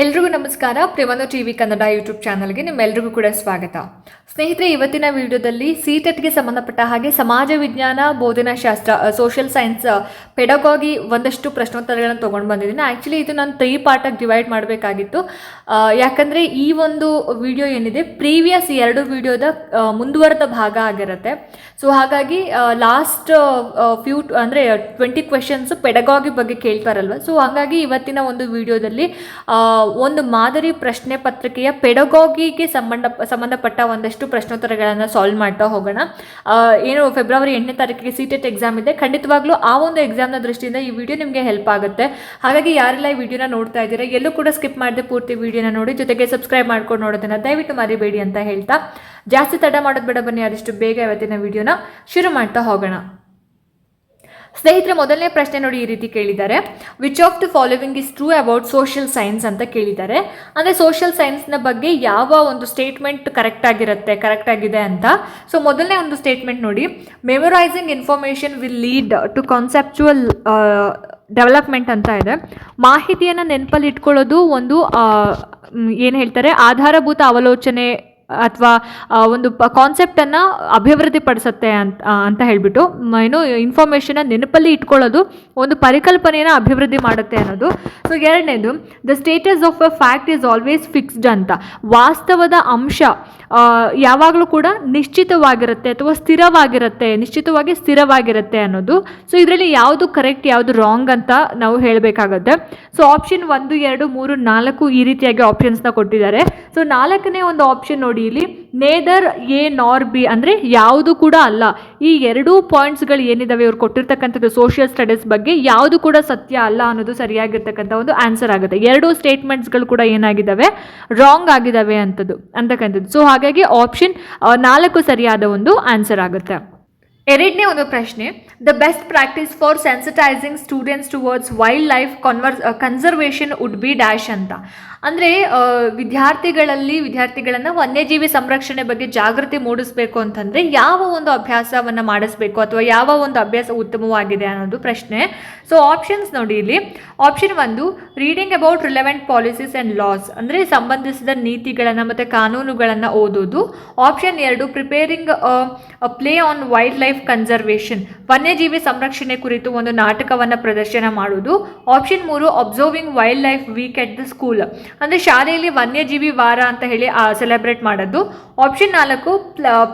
ಎಲ್ರಿಗೂ ನಮಸ್ಕಾರ. ಪ್ರೇಮನು ಟಿ ವಿ ಕನ್ನಡ ಯೂಟ್ಯೂಬ್ ಚಾನಲ್ಗೆ ನಿಮ್ಮೆಲ್ರಿಗೂ ಕೂಡ ಸ್ವಾಗತ. ಸ್ನೇಹಿತರೆ, ಇವತ್ತಿನ ವಿಡಿಯೋದಲ್ಲಿ ಸಿಟೆಟ್ಗೆ ಸಂಬಂಧಪಟ್ಟ ಹಾಗೆ ಸಮಾಜ ವಿಜ್ಞಾನ, ಬೋಧನಾ ಶಾಸ್ತ್ರ ಸೋಷಿಯಲ್ ಸೈನ್ಸ್ ಪೆಡಗಾಗಿ ಒಂದಷ್ಟು ಪ್ರಶ್ನೋತ್ತರಗಳನ್ನು ತೊಗೊಂಡು ಬಂದಿದ್ದೀನಿ. ಆ್ಯಕ್ಚುಲಿ ಇದು ನಾನು ತ್ರೀ ಪಾರ್ಟಾಗಿ ಡಿವೈಡ್ ಮಾಡಬೇಕಾಗಿತ್ತು. ಯಾಕಂದರೆ ಈ ಒಂದು ವಿಡಿಯೋ ಏನಿದೆ ಪ್ರೀವಿಯಸ್ ಎರಡು ವಿಡಿಯೋದ ಮುಂದುವರೆದ ಭಾಗ ಆಗಿರುತ್ತೆ. ಸೊ ಹಾಗಾಗಿ ಲಾಸ್ಟ್ ಫ್ಯೂ ಅಂದರೆ ಟ್ವೆಂಟಿ ಕ್ವೆಶನ್ಸ್ ಪೆಡಗಾಗಿ ಬಗ್ಗೆ ಕೇಳ್ತಾರಲ್ವ? ಸೊ ಹಾಗಾಗಿ ಇವತ್ತಿನ ಒಂದು ವಿಡಿಯೋದಲ್ಲಿ ಒಂದು ಮಾದರಿ ಪ್ರಶ್ನೆ ಪತ್ರಿಕೆಯ ಪೆಡಗೋಗಿಗೆ ಸಂಬಂಧ ಸಂಬಂಧಪಟ್ಟ ಒಂದಷ್ಟು ಪ್ರಶ್ನೋತ್ತರಗಳನ್ನು ಸಾಲ್ವ್ ಮಾಡ್ತಾ ಹೋಗೋಣ. ಏನು ಫೆಬ್ರವರಿ ಎಂಟನೇ ತಾರೀಕಿಗೆ ಸಿ ಟೆಟ್ ಎಕ್ಸಾಮ್ ಇದೆ. ಖಂಡಿತವಾಗ್ಲೂ ಆ ಒಂದು ಎಕ್ಸಾಮ್ನ ದೃಷ್ಟಿಯಿಂದ ಈ ವಿಡಿಯೋ ನಿಮಗೆ ಹೆಲ್ಪ್ ಆಗುತ್ತೆ. ಹಾಗಾಗಿ ಯಾರೆಲ್ಲ ಈ ವಿಡಿಯೋನ ನೋಡ್ತಾ ಇದ್ದೀರಾ, ಎಲ್ಲೂ ಕೂಡ ಸ್ಕಿಪ್ ಮಾಡದೆ ಪೂರ್ತಿ ವಿಡಿಯೋನ ನೋಡಿ, ಜೊತೆಗೆ ಸಬ್ಸ್ಕ್ರೈಬ್ ಮಾಡ್ಕೊಂಡು ನೋಡೋದನ್ನ ದಯವಿಟ್ಟು ಮರಿಬೇಡಿ ಅಂತ ಹೇಳ್ತಾ. ಜಾಸ್ತಿ ತಡ ಮಾಡೋದು ಬೇಡ ಬನ್ನಿ, ಆದಷ್ಟು ಬೇಗ ಇವತ್ತಿನ ವಿಡಿಯೋನ ಶುರು ಮಾಡ್ತಾ ಹೋಗೋಣ. ಸ್ನೇಹಿತರೆ, ಮೊದಲನೇ ಪ್ರಶ್ನೆ ನೋಡಿ ಈ ರೀತಿ ಕೇಳಿದ್ದಾರೆ. Which of the following is true about social science ಅಂತ ಕೇಳಿದ್ದಾರೆ. ಅಂದರೆ ಸೋಷಿಯಲ್ ಸೈನ್ಸ್ನ ಬಗ್ಗೆ ಯಾವ ಒಂದು ಸ್ಟೇಟ್ಮೆಂಟ್ ಕರೆಕ್ಟ್ ಆಗಿರುತ್ತೆ ಕರೆಕ್ಟ್ ಆಗಿದೆ ಅಂತ. ಸೊ ಮೊದಲನೇ ಒಂದು ಸ್ಟೇಟ್ಮೆಂಟ್ ನೋಡಿ. Memorising information will lead to conceptual development ಅಂತ ಇದೆ. ಮಾಹಿತಿಯನ್ನು ನೆನಪಲ್ಲಿ ಇಟ್ಕೊಳ್ಳೋದು ಒಂದು ಏನು ಹೇಳ್ತಾರೆ, ಆಧಾರಭೂತ ಅವಲೋಚನೆ ಅಥವಾ ಒಂದು ಪ ಕಾನ್ಸೆಪ್ಟನ್ನು ಅಭಿವೃದ್ಧಿಪಡಿಸುತ್ತೆ ಅಂತ ಆ, ಅಂತ ಹೇಳಿಬಿಟ್ಟು ಏನು ಇನ್ಫಾರ್ಮೇಷನ್ನ ನೆನಪಲ್ಲಿ ಇಟ್ಕೊಳ್ಳೋದು ಒಂದು ಪರಿಕಲ್ಪನೆಯನ್ನು ಅಭಿವೃದ್ಧಿ ಮಾಡುತ್ತೆ ಅನ್ನೋದು. ಸೊ ಎರಡನೇದು the status of a fact is always fixed ಅಂತ. ವಾಸ್ತವದ ಅಂಶ ಯಾವಾಗಲೂ ಕೂಡ ನಿಶ್ಚಿತವಾಗಿರುತ್ತೆ ಅಥವಾ ಸ್ಥಿರವಾಗಿರುತ್ತೆ ನಿಶ್ಚಿತವಾಗಿ ಸ್ಥಿರವಾಗಿರುತ್ತೆ ಅನ್ನೋದು. ಸೊ ಇದರಲ್ಲಿ ಯಾವುದು ಕರೆಕ್ಟ್ ಯಾವುದು ರಾಂಗ್ ಅಂತ ನಾವು ಹೇಳಬೇಕಾಗತ್ತೆ. ಸೊ ಆಪ್ಷನ್ ಒಂದು ಎರಡು ಮೂರು ನಾಲ್ಕು ಈ ರೀತಿಯಾಗಿ ಆಪ್ಷನ್ಸ್ನ ಕೊಟ್ಟಿದ್ದಾರೆ. ಸೊ ನಾಲ್ಕನೇ ಒಂದು ಆಪ್ಷನ್ ನೋಡಿ ಇಲ್ಲಿ ನೇದರ್ ಎ ನಾರ್ ಬಿ ಅಂದರೆ ಯಾವುದು ಕೂಡ ಅಲ್ಲ. ಈ ಎರಡೂ ಪಾಯಿಂಟ್ಸ್ಗಳು ಏನಿದಾವೆ ಇವ್ರು ಕೊಟ್ಟಿರ್ತಕ್ಕಂಥದ್ದು ಸೋಷಿಯಲ್ ಸ್ಟಡೀಸ್ ಬಗ್ಗೆ ಯಾವುದು ಕೂಡ ಸತ್ಯ ಅಲ್ಲ ಅನ್ನೋದು ಸರಿಯಾಗಿರ್ತಕ್ಕಂಥ ಒಂದು ಆನ್ಸರ್ ಆಗುತ್ತೆ. ಎರಡೂ ಸ್ಟೇಟ್ಮೆಂಟ್ಸ್ಗಳು ಕೂಡ ಏನಾಗಿದ್ದಾವೆ ರಾಂಗ್ ಆಗಿದ್ದಾವೆ ಅಂತದ್ದು, ಅಂತಕ್ಕಂಥದ್ದು. ಸೊ ಹಾಗಾಗಿ ಆಪ್ಷನ್ ನಾಲ್ಕು ಸರಿಯಾದ ಒಂದು ಆನ್ಸರ್ ಆಗುತ್ತೆ. ಎರಡನೇ ಒಂದು ಪ್ರಶ್ನೆ the best practice for sensitising students towards wildlife converse conservation would be dash ಅಂತ. ಅಂದರೆ ವಿದ್ಯಾರ್ಥಿಗಳಲ್ಲಿ ವಿದ್ಯಾರ್ಥಿಗಳನ್ನು ವನ್ಯಜೀವಿ ಸಂರಕ್ಷಣೆ ಬಗ್ಗೆ ಜಾಗೃತಿ ಮೂಡಿಸಬೇಕು ಅಂತಂದರೆ ಯಾವ ಒಂದು ಅಭ್ಯಾಸವನ್ನು ಮಾಡಿಸ್ಬೇಕು ಅಥವಾ ಯಾವ ಒಂದು ಅಭ್ಯಾಸ ಉತ್ತಮವಾಗಿದೆ ಅನ್ನೋದು ಪ್ರಶ್ನೆ. ಸೊ ಆಪ್ಷನ್ಸ್ ನೋಡಿ ಇಲ್ಲಿ. ಆಪ್ಷನ್ ಒಂದು reading about relevant policies and laws ಅಂದರೆ ಸಂಬಂಧಿಸಿದ ನೀತಿಗಳನ್ನು ಮತ್ತು ಕಾನೂನುಗಳನ್ನು ಓದೋದು ಆಪ್ಷನ್ ಎರಡು preparing play on wildlife conservation ವನ್ಯಜೀವಿ ಸಂರಕ್ಷಣೆ ಕುರಿತು ಒಂದು ನಾಟಕವನ್ನು ಪ್ರದರ್ಶನ ಮಾಡೋದು ಆಪ್ಷನ್ ಮೂರು observing wildlife week at the school ಅಂದರೆ ಶಾಲೆಯಲ್ಲಿ ವನ್ಯಜೀವಿ ವಾರ ಅಂತ ಹೇಳಿ ಸೆಲೆಬ್ರೇಟ್ ಮಾಡೋದು. ಆಪ್ಷನ್ ನಾಲ್ಕು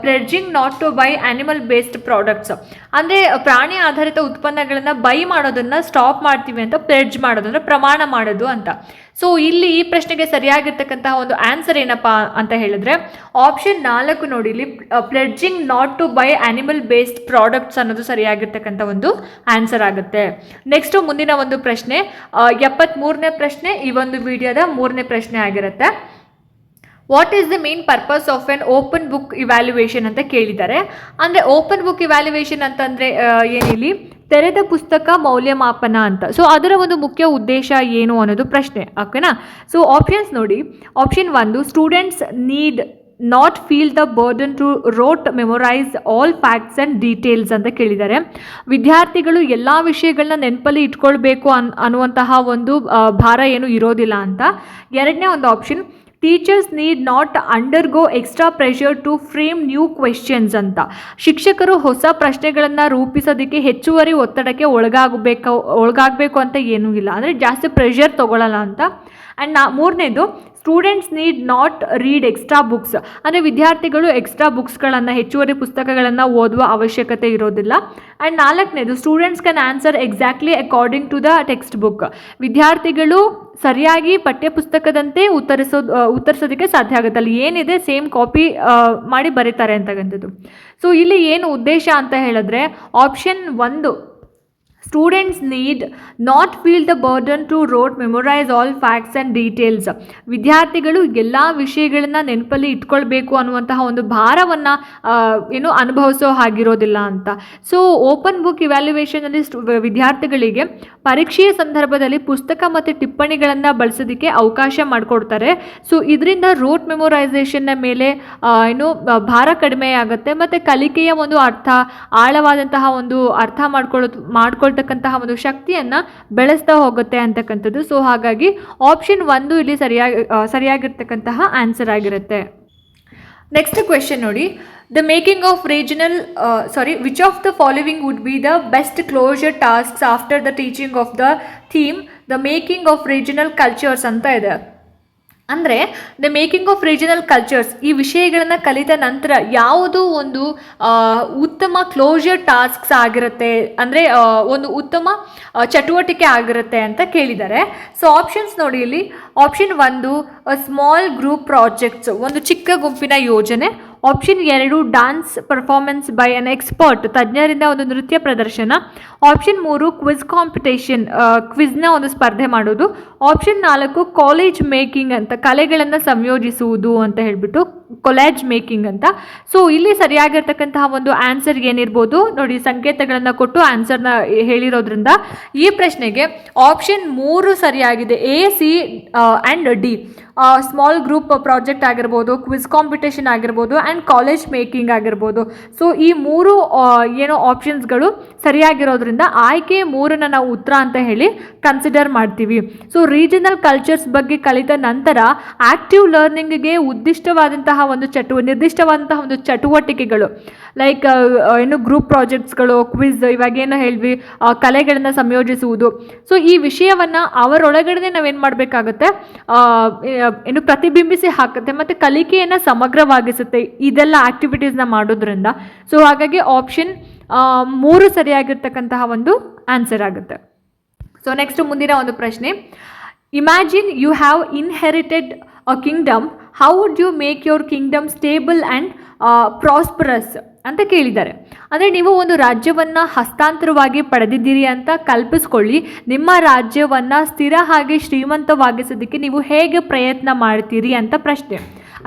pledging not to buy animal based products ಅಂದರೆ ಪ್ರಾಣಿ ಆಧಾರಿತ ಉತ್ಪನ್ನಗಳನ್ನು ಬೈ ಮಾಡೋದನ್ನು ಸ್ಟಾಪ್ ಮಾಡ್ತೀವಿ ಅಂತ ಪ್ಲೆಡ್ಜ್ ಮಾಡೋದು, ಅಂದರೆ ಪ್ರಮಾಣ ಮಾಡೋದು ಅಂತ. ಸೊ ಇಲ್ಲಿ ಈ ಪ್ರಶ್ನೆಗೆ ಸರಿಯಾಗಿರ್ತಕ್ಕಂತಹ ಒಂದು ಆನ್ಸರ್ ಏನಪ್ಪ ಅಂತ ಹೇಳಿದ್ರೆ ಆಪ್ಷನ್ ನಾಲ್ಕು ನೋಡಿ, ಇಲ್ಲಿ pledging not to buy animal based products ಅನ್ನೋದು ಸರಿಯಾಗಿರ್ತಕ್ಕಂಥ ಒಂದು ಆನ್ಸರ್ ಆಗುತ್ತೆ. ನೆಕ್ಸ್ಟ್ ಮುಂದಿನ ಒಂದು ಪ್ರಶ್ನೆ ಎಪ್ಪತ್ತ್ಮೂರನೇ ಪ್ರಶ್ನೆ ಈ ಒಂದು ವಿಡಿಯೋದ ಮೂರನೇ ಪ್ರಶ್ನೆ ಆಗಿರುತ್ತೆ. What is the main purpose of an open book evaluation ಅಂತ ಕೇಳಿದ್ದಾರೆ. ಅಂದರೆ ಓಪನ್ ಬುಕ್ ಇವ್ಯಾಲ್ಯುವೇಷನ್ ಅಂತಂದರೆ ಏನಿಲ್ಲಿ? ತೆರೆದ ಪುಸ್ತಕ ಮೌಲ್ಯಮಾಪನ ಅಂತ. ಸೊ ಅದರ ಒಂದು ಮುಖ್ಯ ಉದ್ದೇಶ ಏನು ಅನ್ನೋದು ಪ್ರಶ್ನೆ, ಓಕೆನಾ? ಸೊ ಆಪ್ಷನ್ಸ್ ನೋಡಿ. ಆಪ್ಷನ್ ಒಂದು students need not feel the burden to rote memorise all facts and details ಅಂತ ಕೇಳಿದ್ದಾರೆ. ವಿದ್ಯಾರ್ಥಿಗಳು ಎಲ್ಲ ವಿಷಯಗಳನ್ನ ನೆನಪಲ್ಲಿ ಇಟ್ಕೊಳ್ಬೇಕು ಅನ್, ಅನ್ನುವಂತಹ ಒಂದು ಭಾರ ಏನು ಇರೋದಿಲ್ಲ ಅಂತ. ಎರಡನೇ ಒಂದು option teachers need not undergo extra pressure to frame new questions ಅಂತ. ಶಿಕ್ಷಕರು ಹೊಸ ಪ್ರಶ್ನೆಗಳನ್ನು ರೂಪಿಸೋದಕ್ಕೆ ಹೆಚ್ಚುವರಿ ಒತ್ತಡಕ್ಕೆ ಒಳಗಾಗಬೇಕು ಒಳಗಾಗಬೇಕು ಅಂತ ಏನೂ ಇಲ್ಲ. ಅಂದರೆ ಜಾಸ್ತಿ ಪ್ರೆಷರ್ ತೊಗೊಳ್ಳಲ್ಲ ಅಂತ. ಆ್ಯಂಡ್ ನಾ ಮೂರನೇದು students need not read extra books. ಅಂದರೆ ವಿದ್ಯಾರ್ಥಿಗಳು ಎಕ್ಸ್ಟ್ರಾ ಬುಕ್ಸ್ಗಳನ್ನು, ಹೆಚ್ಚುವರಿ ಪುಸ್ತಕಗಳನ್ನು ಓದುವ ಅವಶ್ಯಕತೆ ಇರೋದಿಲ್ಲ. ಆ್ಯಂಡ್ ನಾಲ್ಕನೇದು, students can answer exactly according to the textbook. ವಿದ್ಯಾರ್ಥಿಗಳು ಸರಿಯಾಗಿ ಪಠ್ಯಪುಸ್ತಕದಂತೆ ಉತ್ತರಿಸೋದು ಉತ್ತರಿಸೋದಕ್ಕೆ ಸಾಧ್ಯ ಆಗುತ್ತೆ. ಅಲ್ಲಿ ಏನಿದೆ, ಸೇಮ್ ಕಾಪಿ ಮಾಡಿ ಬರೀತಾರೆ ಅಂತಕ್ಕಂಥದ್ದು. ಸೊ, ಇಲ್ಲಿ ಏನು ಉದ್ದೇಶ ಅಂತ ಹೇಳಿದ್ರೆ, ಆಪ್ಷನ್ ಒಂದು students need not feel the burden to rote memorise all facts and details ವಿದ್ಯಾರ್ಥಿಗಳು ಎಲ್ಲ ವಿಷಯಗಳನ್ನು ನೆನಪಲ್ಲಿ ಇಟ್ಕೊಳ್ಬೇಕು ಅನ್ನುವಂತಹ ಒಂದು ಭಾರವನ್ನು ಏನು ಅನುಭವಿಸೋ ಹಾಗಿರೋದಿಲ್ಲ ಅಂತ. ಸೊ ಓಪನ್ ಬುಕ್ ಇವ್ಯಾಲ್ಯುವೇಷನಲ್ಲಿ ವಿದ್ಯಾರ್ಥಿಗಳಿಗೆ ಪರೀಕ್ಷೆಯ ಸಂದರ್ಭದಲ್ಲಿ ಪುಸ್ತಕ ಮತ್ತು ಟಿಪ್ಪಣಿಗಳನ್ನು ಬಳಸೋದಕ್ಕೆ ಅವಕಾಶ ಮಾಡಿಕೊಡ್ತಾರೆ. ಸೊ ಇದರಿಂದ ರೋಟ್ ಮೆಮೊರೈಸೇಷನ್ನ ಮೇಲೆ ಏನು ಭಾರ ಕಡಿಮೆ ಆಗುತ್ತೆ, ಮತ್ತು ಕಲಿಕೆಯ ಒಂದು ಅರ್ಥ, ಆಳವಾದಂತಹ ಒಂದು ಅರ್ಥ ಮಾಡ್ಕೊಳ್ಳೋ ಮಾಡ್ಕೊಳ್ತಕ್ಕ ಮಾಡ್ತಕ್ಕಂತಹ ಒಂದು ಶಕ್ತಿಯನ್ನು ಬೆಳೆಸ್ತಾ ಹೋಗುತ್ತೆ ಅಂತಕ್ಕಂಥದ್ದು. ಸೊ ಹಾಗಾಗಿ ಆಪ್ಷನ್ ಒಂದು ಇಲ್ಲಿ ಸರಿಯಾಗಿ ಸರಿಯಾಗಿರ್ತಕ್ಕಂತಹ ಆನ್ಸರ್ ಆಗಿರುತ್ತೆ. ನೆಕ್ಸ್ಟ್ ಕ್ವೆಶನ್ ನೋಡಿ. The making of regional sorry which of the following would be the best closure tasks after the teaching of the theme the making of regional cultures ಅಂತ ಇದೆ. ಅಂದರೆ the making of regional cultures ಈ ವಿಷಯಗಳನ್ನು ಕಲಿತ ನಂತರ ಯಾವುದು ಒಂದು ಉತ್ತಮ ಕ್ಲೋಜರ್ ಟಾಸ್ಕ್ಸ್ ಆಗಿರುತ್ತೆ, ಅಂದರೆ ಒಂದು ಉತ್ತಮ ಚಟುವಟಿಕೆ ಆಗಿರುತ್ತೆ ಅಂತ ಕೇಳಿದ್ದಾರೆ. ಸೊ ಆಪ್ಷನ್ಸ್ ನೋಡಿ ಇಲ್ಲಿ. ಆಪ್ಷನ್ ಒಂದು ಸ್ಮಾಲ್ ಗ್ರೂಪ್ ಪ್ರಾಜೆಕ್ಟ್ಸ್ ಒಂದು ಚಿಕ್ಕ ಗುಂಪಿನ ಯೋಜನೆ. ಆಪ್ಷನ್ ಎರಡು dance performance by an expert ತಜ್ಞರಿಂದ ಒಂದು ನೃತ್ಯ ಪ್ರದರ್ಶನ. ಆಪ್ಷನ್ ಮೂರು ಕ್ವಿಜ್ ಕಾಂಪಿಟೇಷನ್ ಕ್ವಿಜ್ನ ಒಂದು ಸ್ಪರ್ಧೆ ಮಾಡೋದು ಆಪ್ಷನ್ ನಾಲ್ಕು ಕಾಲೇಜ್ ಮೇಕಿಂಗ್ ಅಂತ, ಕಲೆಗಳನ್ನು ಸಂಯೋಜಿಸುವುದು ಅಂತ ಹೇಳಿಬಿಟ್ಟು ಕೊಲಾಜ್ ಮೇಕಿಂಗ್ ಅಂತ. ಸೊ ಇಲ್ಲಿ ಸರಿಯಾಗಿರ್ತಕ್ಕಂತಹ ಒಂದು ಆನ್ಸರ್ ಏನಿರ್ಬೋದು? ನೋಡಿ, ಸಂಕೇತಗಳನ್ನು ಕೊಟ್ಟು ಆನ್ಸರ್ನ ಹೇಳಿರೋದ್ರಿಂದ, ಈ ಪ್ರಶ್ನೆಗೆ ಆಪ್ಷನ್ ಮೂರು ಸರಿಯಾಗಿದೆ A C and D small group project ಆಗಿರ್ಬೋದು ಕ್ವಿಜ್ ಕಾಂಪಿಟೇಷನ್ ಆಗಿರ್ಬೋದು ಆ್ಯಂಡ್ ಕಾಲೇಜ್ ಮೇಕಿಂಗ್ ಆಗಿರ್ಬೋದು. ಸೊ ಈ ಮೂರು ಏನೋ ಆಪ್ಷನ್ಸ್ಗಳು ಸರಿಯಾಗಿರೋದ್ರಿಂದ ಆಯ್ಕೆ ಮೂರನ್ನು ನಾವು ಉತ್ತರ ಅಂತ ಹೇಳಿ ಕನ್ಸಿಡರ್ ಮಾಡ್ತೀವಿ. ಸೊ ರೀಜನಲ್ ಕಲ್ಚರ್ಸ್ ಬಗ್ಗೆ ಕಲಿತ ನಂತರ ಆಕ್ಟಿವ್ ಲರ್ನಿಂಗ್ಗೆ ಉದ್ದಿಷ್ಟವಾದಂತಹ ಒಂದು ಚಟುವ, ನಿರ್ದಿಷ್ಟವಾದಂತಹ ಒಂದು ಚಟುವಟಿಕೆಗಳು ಲೈಕ್ ಏನು ಗ್ರೂಪ್ ಪ್ರಾಜೆಕ್ಟ್ಸ್ಗಳು ಕ್ವಿಜ್ ಇವಾಗೇನು ಹೇಳ್ವಿ ಕಲೆಗಳನ್ನು ಸಂಯೋಜಿಸುವುದು. ಸೊ ಈ ವಿಷಯವನ್ನು ಅವರೊಳಗಡೆ ನಾವೇನು ಮಾಡಬೇಕಾಗುತ್ತೆ ಏನು ಪ್ರತಿಬಿಂಬಿಸಿ ಹಾಕುತ್ತೆ ಮತ್ತು ಕಲಿಕೆಯನ್ನು ಸಮಗ್ರವಾಗಿಸುತ್ತೆ ಇದೆಲ್ಲ ಆ್ಯಕ್ಟಿವಿಟೀಸ್ನ ಮಾಡೋದ್ರಿಂದ. ಸೊ ಹಾಗಾಗಿ ಆಪ್ಷನ್ ಮೂರು ಸರಿಯಾಗಿರ್ತಕ್ಕಂತಹ ಒಂದು ಆನ್ಸರ್ ಆಗುತ್ತೆ. ಸೊ ನೆಕ್ಸ್ಟ್ ಮುಂದಿನ ಒಂದು ಪ್ರಶ್ನೆ. Imagine you have inherited a kingdom how would you make your kingdom stable and prosperous ಅಂತ ಕೇಳಿದ್ದಾರೆ. ಅಂದರೆ ನೀವು ಒಂದು ರಾಜ್ಯವನ್ನು ಹಸ್ತಾಂತರವಾಗಿ ಪಡೆದಿದ್ದೀರಿ ಅಂತ ಕಲ್ಪಿಸ್ಕೊಳ್ಳಿ. ನಿಮ್ಮ ರಾಜ್ಯವನ್ನು ಸ್ಥಿರ ಹಾಗೆ ಶ್ರೀಮಂತವಾಗಿಸೋದಕ್ಕೆ ನೀವು ಹೇಗೆ ಪ್ರಯತ್ನ ಮಾಡ್ತೀರಿ ಅಂತ ಪ್ರಶ್ನೆ.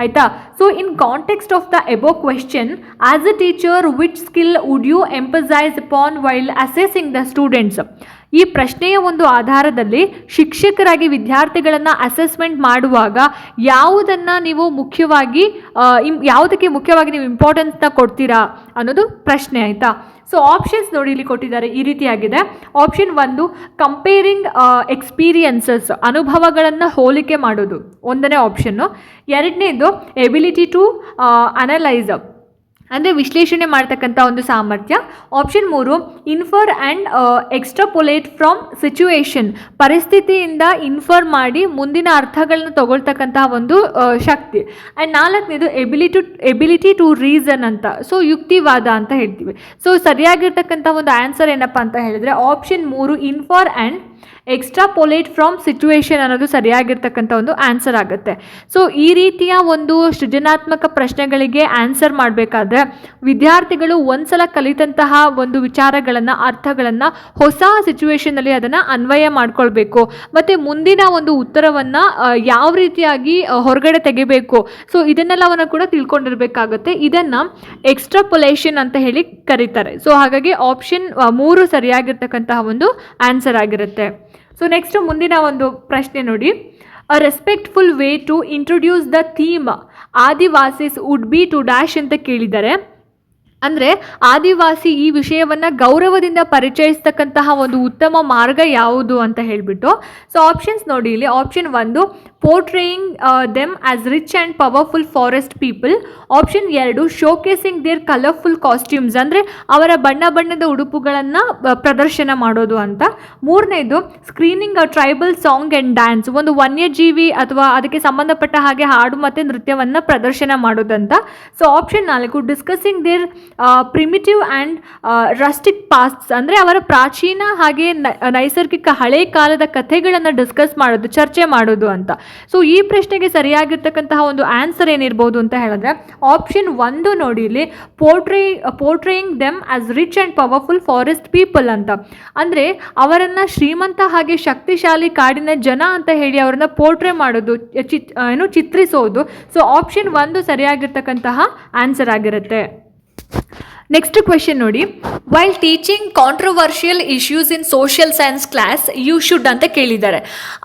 ಆಯಿತಾ? So in context of the above question as a teacher which skill would you emphasise upon while assessing the students ಈ ಪ್ರಶ್ನೆಯ ಒಂದು ಆಧಾರದಲ್ಲಿ ಶಿಕ್ಷಕರಾಗಿ ವಿದ್ಯಾರ್ಥಿಗಳನ್ನು ಅಸೆಸ್ಮೆಂಟ್ ಮಾಡುವಾಗ ಯಾವುದನ್ನು ನೀವು ಮುಖ್ಯವಾಗಿ ಯಾವುದಕ್ಕೆ ಮುಖ್ಯವಾಗಿ ನೀವು ಇಂಪಾರ್ಟೆನ್ಸ್ನ ಕೊಡ್ತೀರಾ ಅನ್ನೋದು ಪ್ರಶ್ನೆ ಆಯಿತಾ? ಸೊ ಆಪ್ಷನ್ಸ್ ನೋಡಿ ಇಲ್ಲಿ ಕೊಟ್ಟಿದ್ದಾರೆ, ಈ ರೀತಿಯಾಗಿದೆ. ಆಪ್ಷನ್ ಒಂದು ಕಂಪೇರಿಂಗ್ ಎಕ್ಸ್ಪೀರಿಯನ್ಸಸ್ ಅನುಭವಗಳನ್ನು ಹೋಲಿಕೆ ಮಾಡೋದು, ಒಂದನೇ ಆಪ್ಷನ್ನು ಎರಡನೇದು ಎಬಿಲಿಟಿ ಟು ಅನಲೈಸ್ ಅಂದರೆ ವಿಶ್ಲೇಷಣೆ ಮಾಡ್ತಕ್ಕಂಥ ಒಂದು ಸಾಮರ್ಥ್ಯ. ಆಪ್ಷನ್ ಮೂರು infer and extrapolate from situation ಪರಿಸ್ಥಿತಿಯಿಂದ ಇನ್ಫರ್ ಮಾಡಿ ಮುಂದಿನ ಅರ್ಥಗಳನ್ನ ತಗೊಳ್ತಕ್ಕಂತಹ ಒಂದು ಶಕ್ತಿ. ಆ್ಯಂಡ್ ನಾಲ್ಕನೇದು ಎಬಿಲಿಟಿ ಎಬಿಲಿಟಿ ಟು ರೀಸನ್ ಅಂತ. ಸೊ ಯುಕ್ತಿವಾದ ಅಂತ ಹೇಳ್ತೀವಿ. ಸೊ ಸರಿಯಾಗಿರ್ತಕ್ಕಂಥ ಒಂದು ಆನ್ಸರ್ ಏನಪ್ಪ ಅಂತ ಹೇಳಿದ್ರೆ ಆಪ್ಷನ್ ಮೂರು infer and extrapolate from situation ಅನ್ನೋದು ಸರಿಯಾಗಿರ್ತಕ್ಕಂಥ ಒಂದು ಆನ್ಸರ್ ಆಗುತ್ತೆ. ಸೊ ಈ ರೀತಿಯ ಒಂದು ಸೃಜನಾತ್ಮಕ ಪ್ರಶ್ನೆಗಳಿಗೆ ಆನ್ಸರ್ ಮಾಡಬೇಕಾದ್ರೆ ವಿದ್ಯಾರ್ಥಿಗಳು ಒಂದ್ಸಲ ಕಲಿತಂತಹ ಒಂದು ವಿಚಾರಗಳನ್ನು, ಅರ್ಥಗಳನ್ನು ಹೊಸ ಸಿಚುವೇಶನಲ್ಲಿ ಅದನ್ನು ಅನ್ವಯ ಮಾಡ್ಕೊಳ್ಬೇಕು. ಮತ್ತು ಮುಂದಿನ ಒಂದು ಉತ್ತರವನ್ನು ಯಾವ ರೀತಿಯಾಗಿ ಹೊರಗಡೆ ತೆಗಿಬೇಕು. ಸೊ ಇದನ್ನೆಲ್ಲವನ್ನು ಕೂಡ ತಿಳ್ಕೊಂಡಿರಬೇಕಾಗುತ್ತೆ. ಇದನ್ನು ಎಕ್ಸ್ಟ್ರಾಪೊಲೇಷನ್ ಅಂತ ಹೇಳಿ ಕರೀತಾರೆ. ಸೊ ಹಾಗಾಗಿ ಆಪ್ಷನ್ ಮೂರು ಸರಿಯಾಗಿರ್ತಕ್ಕಂತಹ ಒಂದು ಆನ್ಸರ್ ಆಗಿರುತ್ತೆ. ಸೊ ನೆಕ್ಸ್ಟ್ ಮುಂದಿನ ಒಂದು ಪ್ರಶ್ನೆ ನೋಡಿ. A respectful way to introduce the theme Adivasis would be to dash ಅಂತ ಕೇಳಿದ್ದಾರೆ ಅಂದರೆ ಆದಿವಾಸಿ ಈ ವಿಷಯವನ್ನು ಗೌರವದಿಂದ ಪರಿಚಯಿಸ್ತಕ್ಕಂತಹ ಒಂದು ಉತ್ತಮ ಮಾರ್ಗ ಯಾವುದು ಅಂತ ಹೇಳಿಬಿಟ್ಟು. ಸೊ ಆಪ್ಷನ್ಸ್ ನೋಡಿ ಇಲ್ಲಿ. ಆಪ್ಷನ್ ಒಂದು portraying them as rich and powerful forest people option ಎರಡು ಶೋಕೇಸಿಂಗ್ ದೇರ್ ಕಲರ್ಫುಲ್ ಕಾಸ್ಟ್ಯೂಮ್ಸ್ ಅಂದರೆ ಅವರ ಬಣ್ಣ ಬಣ್ಣದ ಉಡುಪುಗಳನ್ನು ಪ್ರದರ್ಶನ ಮಾಡೋದು ಅಂತ. ಮೂರನೇದು screening a tribal song and dance ಒಂದು ವನ್ಯಜೀವಿ ಅಥವಾ ಅದಕ್ಕೆ ಸಂಬಂಧಪಟ್ಟ ಹಾಗೆ ಹಾಡು ಮತ್ತು ನೃತ್ಯವನ್ನು ಪ್ರದರ್ಶನ ಮಾಡೋದಂತ. ಸೊ ಆಪ್ಷನ್ ನಾಲ್ಕು discussing their primitive and rustic pasts ಅಂದರೆ ಅವರ ಪ್ರಾಚೀನ ಹಾಗೆ ನೈಸರ್ಗಿಕ ಹಳೆ ಕಾಲದ ಕಥೆಗಳನ್ನು ಡಿಸ್ಕಸ್ ಮಾಡೋದು, ಚರ್ಚೆ ಮಾಡೋದು ಅಂತ. ಸೊ ಈ ಪ್ರಶ್ನೆಗೆ ಸರಿಯಾಗಿರ್ತಕ್ಕಂತಹ ಒಂದು ಆನ್ಸರ್ ಏನಿರ್ಬೋದು ಅಂತ ಹೇಳಿದ್ರೆ ಆಪ್ಷನ್ ಒಂದು ನೋಡಿ ಇಲ್ಲಿ portray portraying them as rich and powerful forest people ಅಂತ. ಅಂದರೆ, ಅವರನ್ನು ಶ್ರೀಮಂತ ಹಾಗೆ ಶಕ್ತಿಶಾಲಿ ಕಾಡಿನ ಜನ ಅಂತ ಹೇಳಿ ಅವರನ್ನು ಪೋರ್ಟ್ರೇ ಮಾಡೋದು, ಚಿತ್, ಏನು ಚಿತ್ರಿಸೋದು. ಸೊ ಆಪ್ಷನ್ ಒಂದು ಸರಿಯಾಗಿರ್ತಕ್ಕಂತಹ ಆನ್ಸರ್ ಆಗಿರುತ್ತೆ. ನೆಕ್ಸ್ಟ್ ಕ್ವೆಶನ್ ನೋಡಿ. While teaching controversial issues in social science class you should ಅಂತ ಕೇಳಿದ್ದಾರೆ.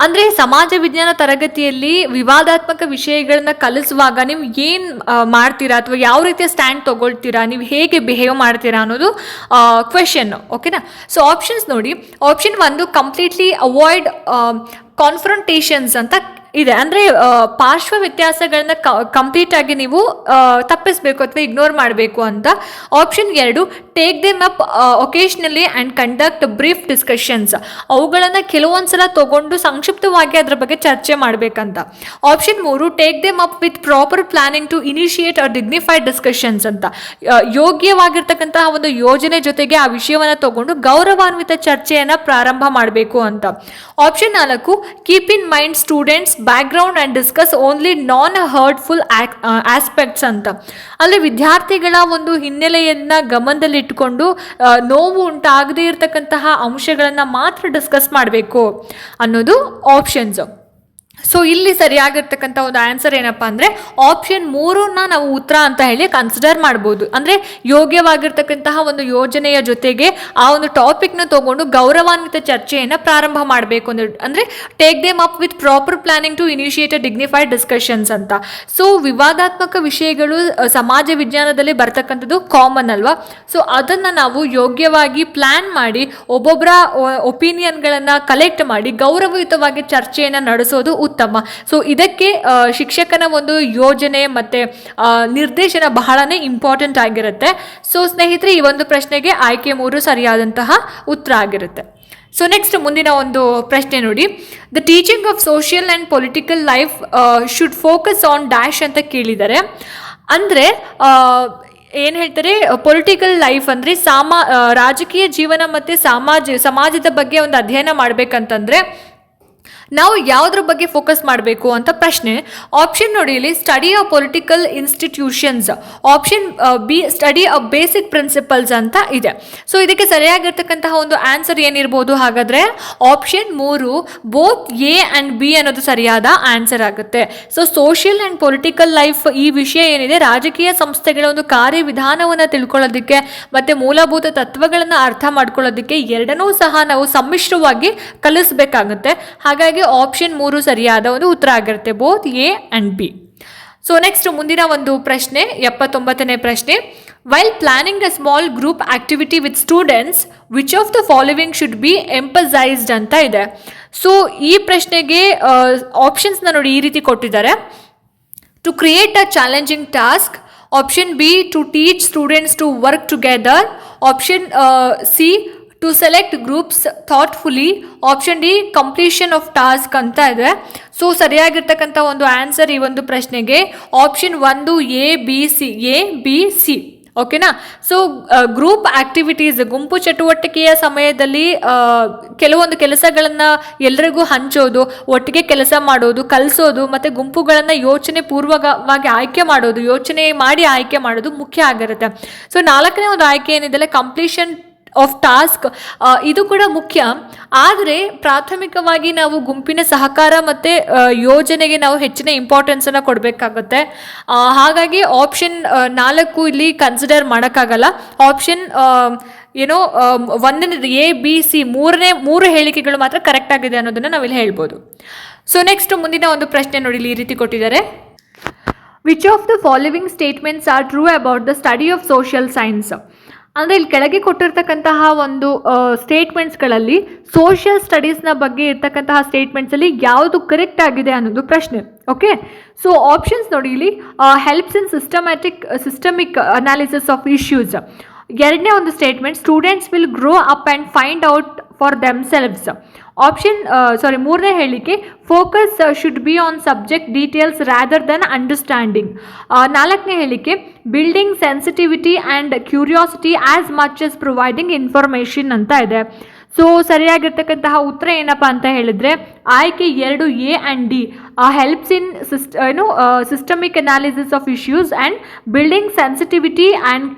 ಅಂದರೆ ಸಮಾಜ ವಿಜ್ಞಾನ ತರಗತಿಯಲ್ಲಿ ವಿವಾದಾತ್ಮಕ ವಿಷಯಗಳನ್ನ ಕಲಿಸುವಾಗ ನೀವು ಏನು ಮಾಡ್ತೀರಾ ಅಥವಾ ಯಾವ ರೀತಿಯ ಸ್ಟ್ಯಾಂಡ್ ತಗೊಳ್ತೀರಾ? ನೀವು ಹೇಗೆ ಬಿಹೇವ್ ಮಾಡ್ತೀರಾ ಅನ್ನೋದು ಕ್ವೆಶನ್ ಓಕೆನಾ ಸೊ ಆಪ್ಷನ್ಸ್ ನೋಡಿ. ಆಪ್ಷನ್ ಒಂದು ಕಂಪ್ಲೀಟ್ಲಿ ಅವಾಯ್ಡ್ ಕಾನ್ಫ್ರಂಟೇಷನ್ಸ್ ಅಂತ ಇದೆ. ಅಂದರೆ ಪಾರ್ಶ್ವ ವ್ಯತ್ಯಾಸಗಳನ್ನ ಕಂಪ್ಲೀಟ್ ಆಗಿ ನೀವು ತಪ್ಪಿಸಬೇಕು ಅಥವಾ ಇಗ್ನೋರ್ ಮಾಡಬೇಕು ಅಂತ ಆಪ್ಷನ್ ಎರಡು take them up occasionally and conduct brief discussions ಅವುಗಳನ್ನು ಕೆಲವೊಂದು ತಗೊಂಡು ಸಂಕ್ಷಿಪ್ತವಾಗಿ ಅದರ ಬಗ್ಗೆ ಚರ್ಚೆ ಮಾಡಬೇಕಂತ. ಆಪ್ಷನ್ ಮೂರು take them up with proper planning to initiate or dignified discussions ಅಂತ. ಯೋಗ್ಯವಾಗಿರ್ತಕ್ಕಂತಹ ಒಂದು ಯೋಜನೆ ಜೊತೆಗೆ ಆ ವಿಷಯವನ್ನು ತಗೊಂಡು ಗೌರವಾನ್ವಿತ ಚರ್ಚೆಯನ್ನು ಪ್ರಾರಂಭ ಮಾಡಬೇಕು ಅಂತ. ಆಪ್ಷನ್ ನಾಲ್ಕು keep in mind students background and discuss only non hurtful aspects ಅಂತ. ಅಂದರೆ ವಿದ್ಯಾರ್ಥಿಗಳ ಒಂದು ಹಿನ್ನೆಲೆಯನ್ನು ಗಮನದಲ್ಲಿಟ್ಟುಕೊಂಡು ನೋವು ಉಂಟಾಗದೇ ಇರತಕ್ಕಂತಹ ಅಂಶಗಳನ್ನು ಮಾತ್ರ ಡಿಸ್ಕಸ್ ಮಾಡಬೇಕು ಅನ್ನೋದು ಆಪ್ಷನ್ಸ್ ಸೊ ಇಲ್ಲಿ ಸರಿಯಾಗಿರ್ತಕ್ಕಂಥ ಒಂದು ಆನ್ಸರ್ ಏನಪ್ಪ ಅಂದರೆ ಆಪ್ಷನ್ ಮೂರನ್ನ ನಾವು ಉತ್ತರ ಅಂತ ಹೇಳಿ ಕನ್ಸಿಡರ್ ಮಾಡ್ಬೋದು. ಅಂದರೆ, ಯೋಗ್ಯವಾಗಿರ್ತಕ್ಕಂತಹ ಒಂದು ಯೋಜನೆಯ ಜೊತೆಗೆ ಆ ಒಂದು ಟಾಪಿಕ್ನ ತಗೊಂಡು ಗೌರವಾನ್ವಿತ ಚರ್ಚೆಯನ್ನು ಪ್ರಾರಂಭ ಮಾಡಬೇಕು ಅಂದ್ರೆ ಅಂದರೆ take them up with proper planning to initiate a dignified discussions ಅಂತ. ಸೊ ವಿವಾದಾತ್ಮಕ ವಿಷಯಗಳು ಸಮಾಜ ವಿಜ್ಞಾನದಲ್ಲಿ ಬರ್ತಕ್ಕಂಥದ್ದು ಕಾಮನ್ ಅಲ್ವಾ? ಸೊ ಅದನ್ನು ನಾವು ಯೋಗ್ಯವಾಗಿ ಪ್ಲ್ಯಾನ್ ಮಾಡಿ ಒಬ್ಬೊಬ್ಬರ ಒಪಿನಿಯನ್ಗಳನ್ನು ಕಲೆಕ್ಟ್ ಮಾಡಿ, ಗೌರವಯುತವಾಗಿ ಚರ್ಚೆಯನ್ನು ನಡೆಸೋದು ಉತ್ತಮ. ಸೊ ಇದಕ್ಕೆ ಶಿಕ್ಷಕನ ಒಂದು ಯೋಜನೆ ಮತ್ತು ನಿರ್ದೇಶನ ಬಹಳನೇ ಇಂಪಾರ್ಟೆಂಟ್ ಆಗಿರುತ್ತೆ. ಸೊ ಸ್ನೇಹಿತರೆ, ಈ ಒಂದು ಪ್ರಶ್ನೆಗೆ ಆಯ್ಕೆ ಮೂರು ಸರಿಯಾದಂತಹ ಉತ್ತರ ಆಗಿರುತ್ತೆ. ಸೊ ನೆಕ್ಸ್ಟ್ ಮುಂದಿನ ಒಂದು ಪ್ರಶ್ನೆ ನೋಡಿ. The teaching of social and political life should focus on dash ಅಂತ ಕೇಳಿದ್ದಾರೆ ಅಂದರೆ ಏನು ಹೇಳ್ತಾರೆ ಪೊಲಿಟಿಕಲ್ ಲೈಫ್ ಅಂದರೆ ಸಾಮಾ ರಾಜಕೀಯ ಜೀವನ ಮತ್ತು ಸಮಾಜ, ಸಮಾಜದ ಬಗ್ಗೆ ಒಂದು ಅಧ್ಯಯನ ಮಾಡಬೇಕಂತಂದರೆ ನಾವು ಯಾವುದ್ರ ಬಗ್ಗೆ ಫೋಕಸ್ ಮಾಡಬೇಕು ಅಂತ ಪ್ರಶ್ನೆ. ಆಪ್ಷನ್ ನೋಡಿ ಇಲ್ಲಿ study of political institutions option B study of basic principles ಅಂತ ಇದೆ. ಸೊ ಇದಕ್ಕೆ ಸರಿಯಾಗಿರ್ತಕ್ಕಂತಹ ಒಂದು ಆನ್ಸರ್ ಏನಿರ್ಬೋದು ಹಾಗಾದರೆ ಆಪ್ಷನ್ ಮೂರು ಬೋತ್ ಎ ಆ್ಯಂಡ್ ಬಿ ಅನ್ನೋದು ಸರಿಯಾದ ಆನ್ಸರ್ ಆಗುತ್ತೆ. So social and political life ಈ ವಿಷಯ ಏನಿದೆ, ರಾಜಕೀಯ ಸಂಸ್ಥೆಗಳ ಒಂದು ಕಾರ್ಯವಿಧಾನವನ್ನು ತಿಳ್ಕೊಳ್ಳೋದಕ್ಕೆ ಮತ್ತು ಮೂಲಭೂತ ತತ್ವಗಳನ್ನು ಅರ್ಥ ಮಾಡ್ಕೊಳ್ಳೋದಕ್ಕೆ ಎರಡನ್ನೂ ಸಹ ನಾವು ಸಮ್ಮಿಶ್ರವಾಗಿ ಕಲಿಸ್ಬೇಕಾಗುತ್ತೆ. ಹಾಗಾಗಿ ಆಪ್ಷನ್ ಮೂರು ಸರಿಯಾದ ಒಂದು ಉತ್ತರ ಆಗಿರುತ್ತೆ both A and B so next ಮುಂದಿನ ಒಂದು ಪ್ರಶ್ನೆ ಎಪ್ಪತ್ತೊಂಬತ್ತನೇ ಪ್ರಶ್ನೆ. While planning a small group activity with students which of the following should be emphasised ಅಂತ ಇದೆ. ಸೊ ಈ ಪ್ರಶ್ನೆಗೆ ಆಪ್ಷನ್ಸ್ನ ನೋಡಿ ಈ ರೀತಿ ಕೊಟ್ಟಿದ್ದಾರೆ. To create a challenging task option B to teach students to work together option uh, c select groups thoughtfully option D completion of task ಅಂತ ಇದೆ. ಸೊ ಸರಿಯಾಗಿರ್ತಕ್ಕಂಥ ಒಂದು ಆನ್ಸರ್ ಈ ಒಂದು ಪ್ರಶ್ನೆಗೆ. ಆಪ್ಷನ್ ಒಂದು A B C A B C ಓಕೆನಾ so group activities ಗುಂಪು ಚಟುವಟಿಕೆಯ ಸಮಯದಲ್ಲಿ ಕೆಲವೊಂದು ಕೆಲಸಗಳನ್ನು ಎಲ್ರಿಗೂ ಹಂಚೋದು, ಒಟ್ಟಿಗೆ ಕೆಲಸ ಮಾಡೋದು, ಕಲಿಸೋದು, ಮತ್ತು ಗುಂಪುಗಳನ್ನು ಯೋಚನೆ ಪೂರ್ವಕವಾಗಿ ಆಯ್ಕೆ ಮಾಡೋದು, ಯೋಚನೆ ಮಾಡಿ ಆಯ್ಕೆ ಮಾಡೋದು ಮುಖ್ಯ ಆಗಿರುತ್ತೆ. ಸೊ ನಾಲ್ಕನೇ ಒಂದು ಆಯ್ಕೆ ಏನಿದೆ ಕಂಪ್ಲೀಷನ್ ಆಫ್ ಟಾಸ್ಕ್ ಇದು ಕೂಡ ಮುಖ್ಯ. ಆದರೆ ಪ್ರಾಥಮಿಕವಾಗಿ ನಾವು ಗುಂಪಿನ ಸಹಕಾರ ಮತ್ತು ಯೋಜನೆಗೆ ನಾವು ಹೆಚ್ಚಿನ ಇಂಪಾರ್ಟೆನ್ಸನ್ನು ಕೊಡಬೇಕಾಗುತ್ತೆ. ಹಾಗಾಗಿ ಆಪ್ಷನ್ ನಾಲ್ಕು ಇಲ್ಲಿ ಕನ್ಸಿಡರ್ ಮಾಡೋಕ್ಕಾಗಲ್ಲ. ಆಪ್ಷನ್ ಏನೋ ಒಂದನೇ ಎ ಬಿ ಸಿ ಮೂರನೇ, ಮೂರು ಹೇಳಿಕೆಗಳು ಮಾತ್ರ ಕರೆಕ್ಟ್ ಆಗಿದೆ ಅನ್ನೋದನ್ನು ನಾವಿಲ್ಲಿ ಹೇಳ್ಬೋದು. ಸೊ ನೆಕ್ಸ್ಟ್ ಮುಂದಿನ ಒಂದು ಪ್ರಶ್ನೆ ನೋಡಿ ಇಲ್ಲಿ ಈ ರೀತಿ ಕೊಟ್ಟಿದ್ದಾರೆ. Which of the following statements are true about the study of social science ಅಂದರೆ ಇಲ್ಲಿ ಕೆಳಗೆ ಕೊಟ್ಟಿರ್ತಕ್ಕಂತಹ ಒಂದು ಸ್ಟೇಟ್ಮೆಂಟ್ಸ್ಗಳಲ್ಲಿ ಸೋಷಿಯಲ್ ಸ್ಟಡೀಸ್ನ ಬಗ್ಗೆ ಇರ್ತಕ್ಕಂತಹ ಸ್ಟೇಟ್ಮೆಂಟ್ಸಲ್ಲಿ ಯಾವುದು ಕರೆಕ್ಟ್ ಆಗಿದೆ ಅನ್ನೋದು ಪ್ರಶ್ನೆ ಓಕೆ ಸೊ ಆಪ್ಷನ್ಸ್ ನೋಡಿ ಇಲ್ಲಿ helps in systematic systemic analysis of issues ಎರಡನೇ ಒಂದು statement students will grow up and find out for themselves option sorry ಮೂರನೇ ಹೇಳಿಕೆ focus should be on subject details rather than understanding ನಾಲ್ಕನೇ ಹೇಳಿಕೆ building sensitivity and curiosity as much as providing information ಅಂತ ಇದೆ. So ಸರಿಯಾಗಿರ್ತಕ್ಕಂತಹ ಉತ್ತರ ಏನಪ್ಪ ಅಂತ ಹೇಳಿದರೆ, ಆಯ್ಕೆ ಎರಡು A and D helps in system ಏನು systemic analysis of issues and building sensitivity and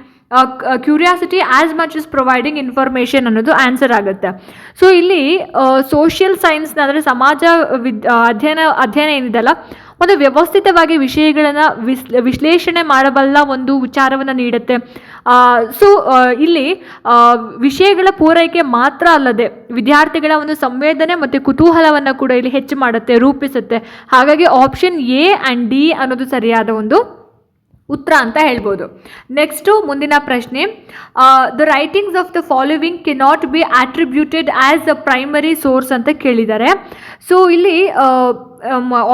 curiosity as much is providing information ಅನ್ನೋದು ಆನ್ಸರ್ ಆಗುತ್ತೆ. ಸೊ ಇಲ್ಲಿ ಸೋಷಿಯಲ್ ಸೈನ್ಸ್ನ ಅಂದರೆ ಸಮಾಜ ವಿದ್ ಅಧ್ಯಯನ ಅಧ್ಯಯನ ಏನಿದೆಲ್ಲ ಒಂದು ವ್ಯವಸ್ಥಿತವಾಗಿ ವಿಷಯಗಳನ್ನು ವಿಸ್, ವಿಶ್ಲೇಷಣೆ ಮಾಡಬಲ್ಲ ಒಂದು ವಿಚಾರವನ್ನು ನೀಡುತ್ತೆ. ಸೊ ಇಲ್ಲಿ ವಿಷಯಗಳ ಪೂರೈಕೆ ಮಾತ್ರ ಅಲ್ಲದೆ ವಿದ್ಯಾರ್ಥಿಗಳ ಒಂದು ಸಂವೇದನೆ ಮತ್ತು ಕುತೂಹಲವನ್ನು ಕೂಡ ಇಲ್ಲಿ ಹೆಚ್ಚು ಮಾಡುತ್ತೆ, ರೂಪಿಸುತ್ತೆ. ಹಾಗಾಗಿ ಆಪ್ಷನ್ ಎ ಆ್ಯಂಡ್ ಡಿ ಅನ್ನೋದು ಸರಿಯಾದ ಒಂದು ಉತ್ತರ ಅಂತ ಹೇಳ್ಬೋದು. ನೆಕ್ಸ್ಟು ಮುಂದಿನ ಪ್ರಶ್ನೆ the writings of the following cannot be attributed as a primary source ಅಂತ ಕೇಳಿದ್ದಾರೆ. ಸೊ ಇಲ್ಲಿ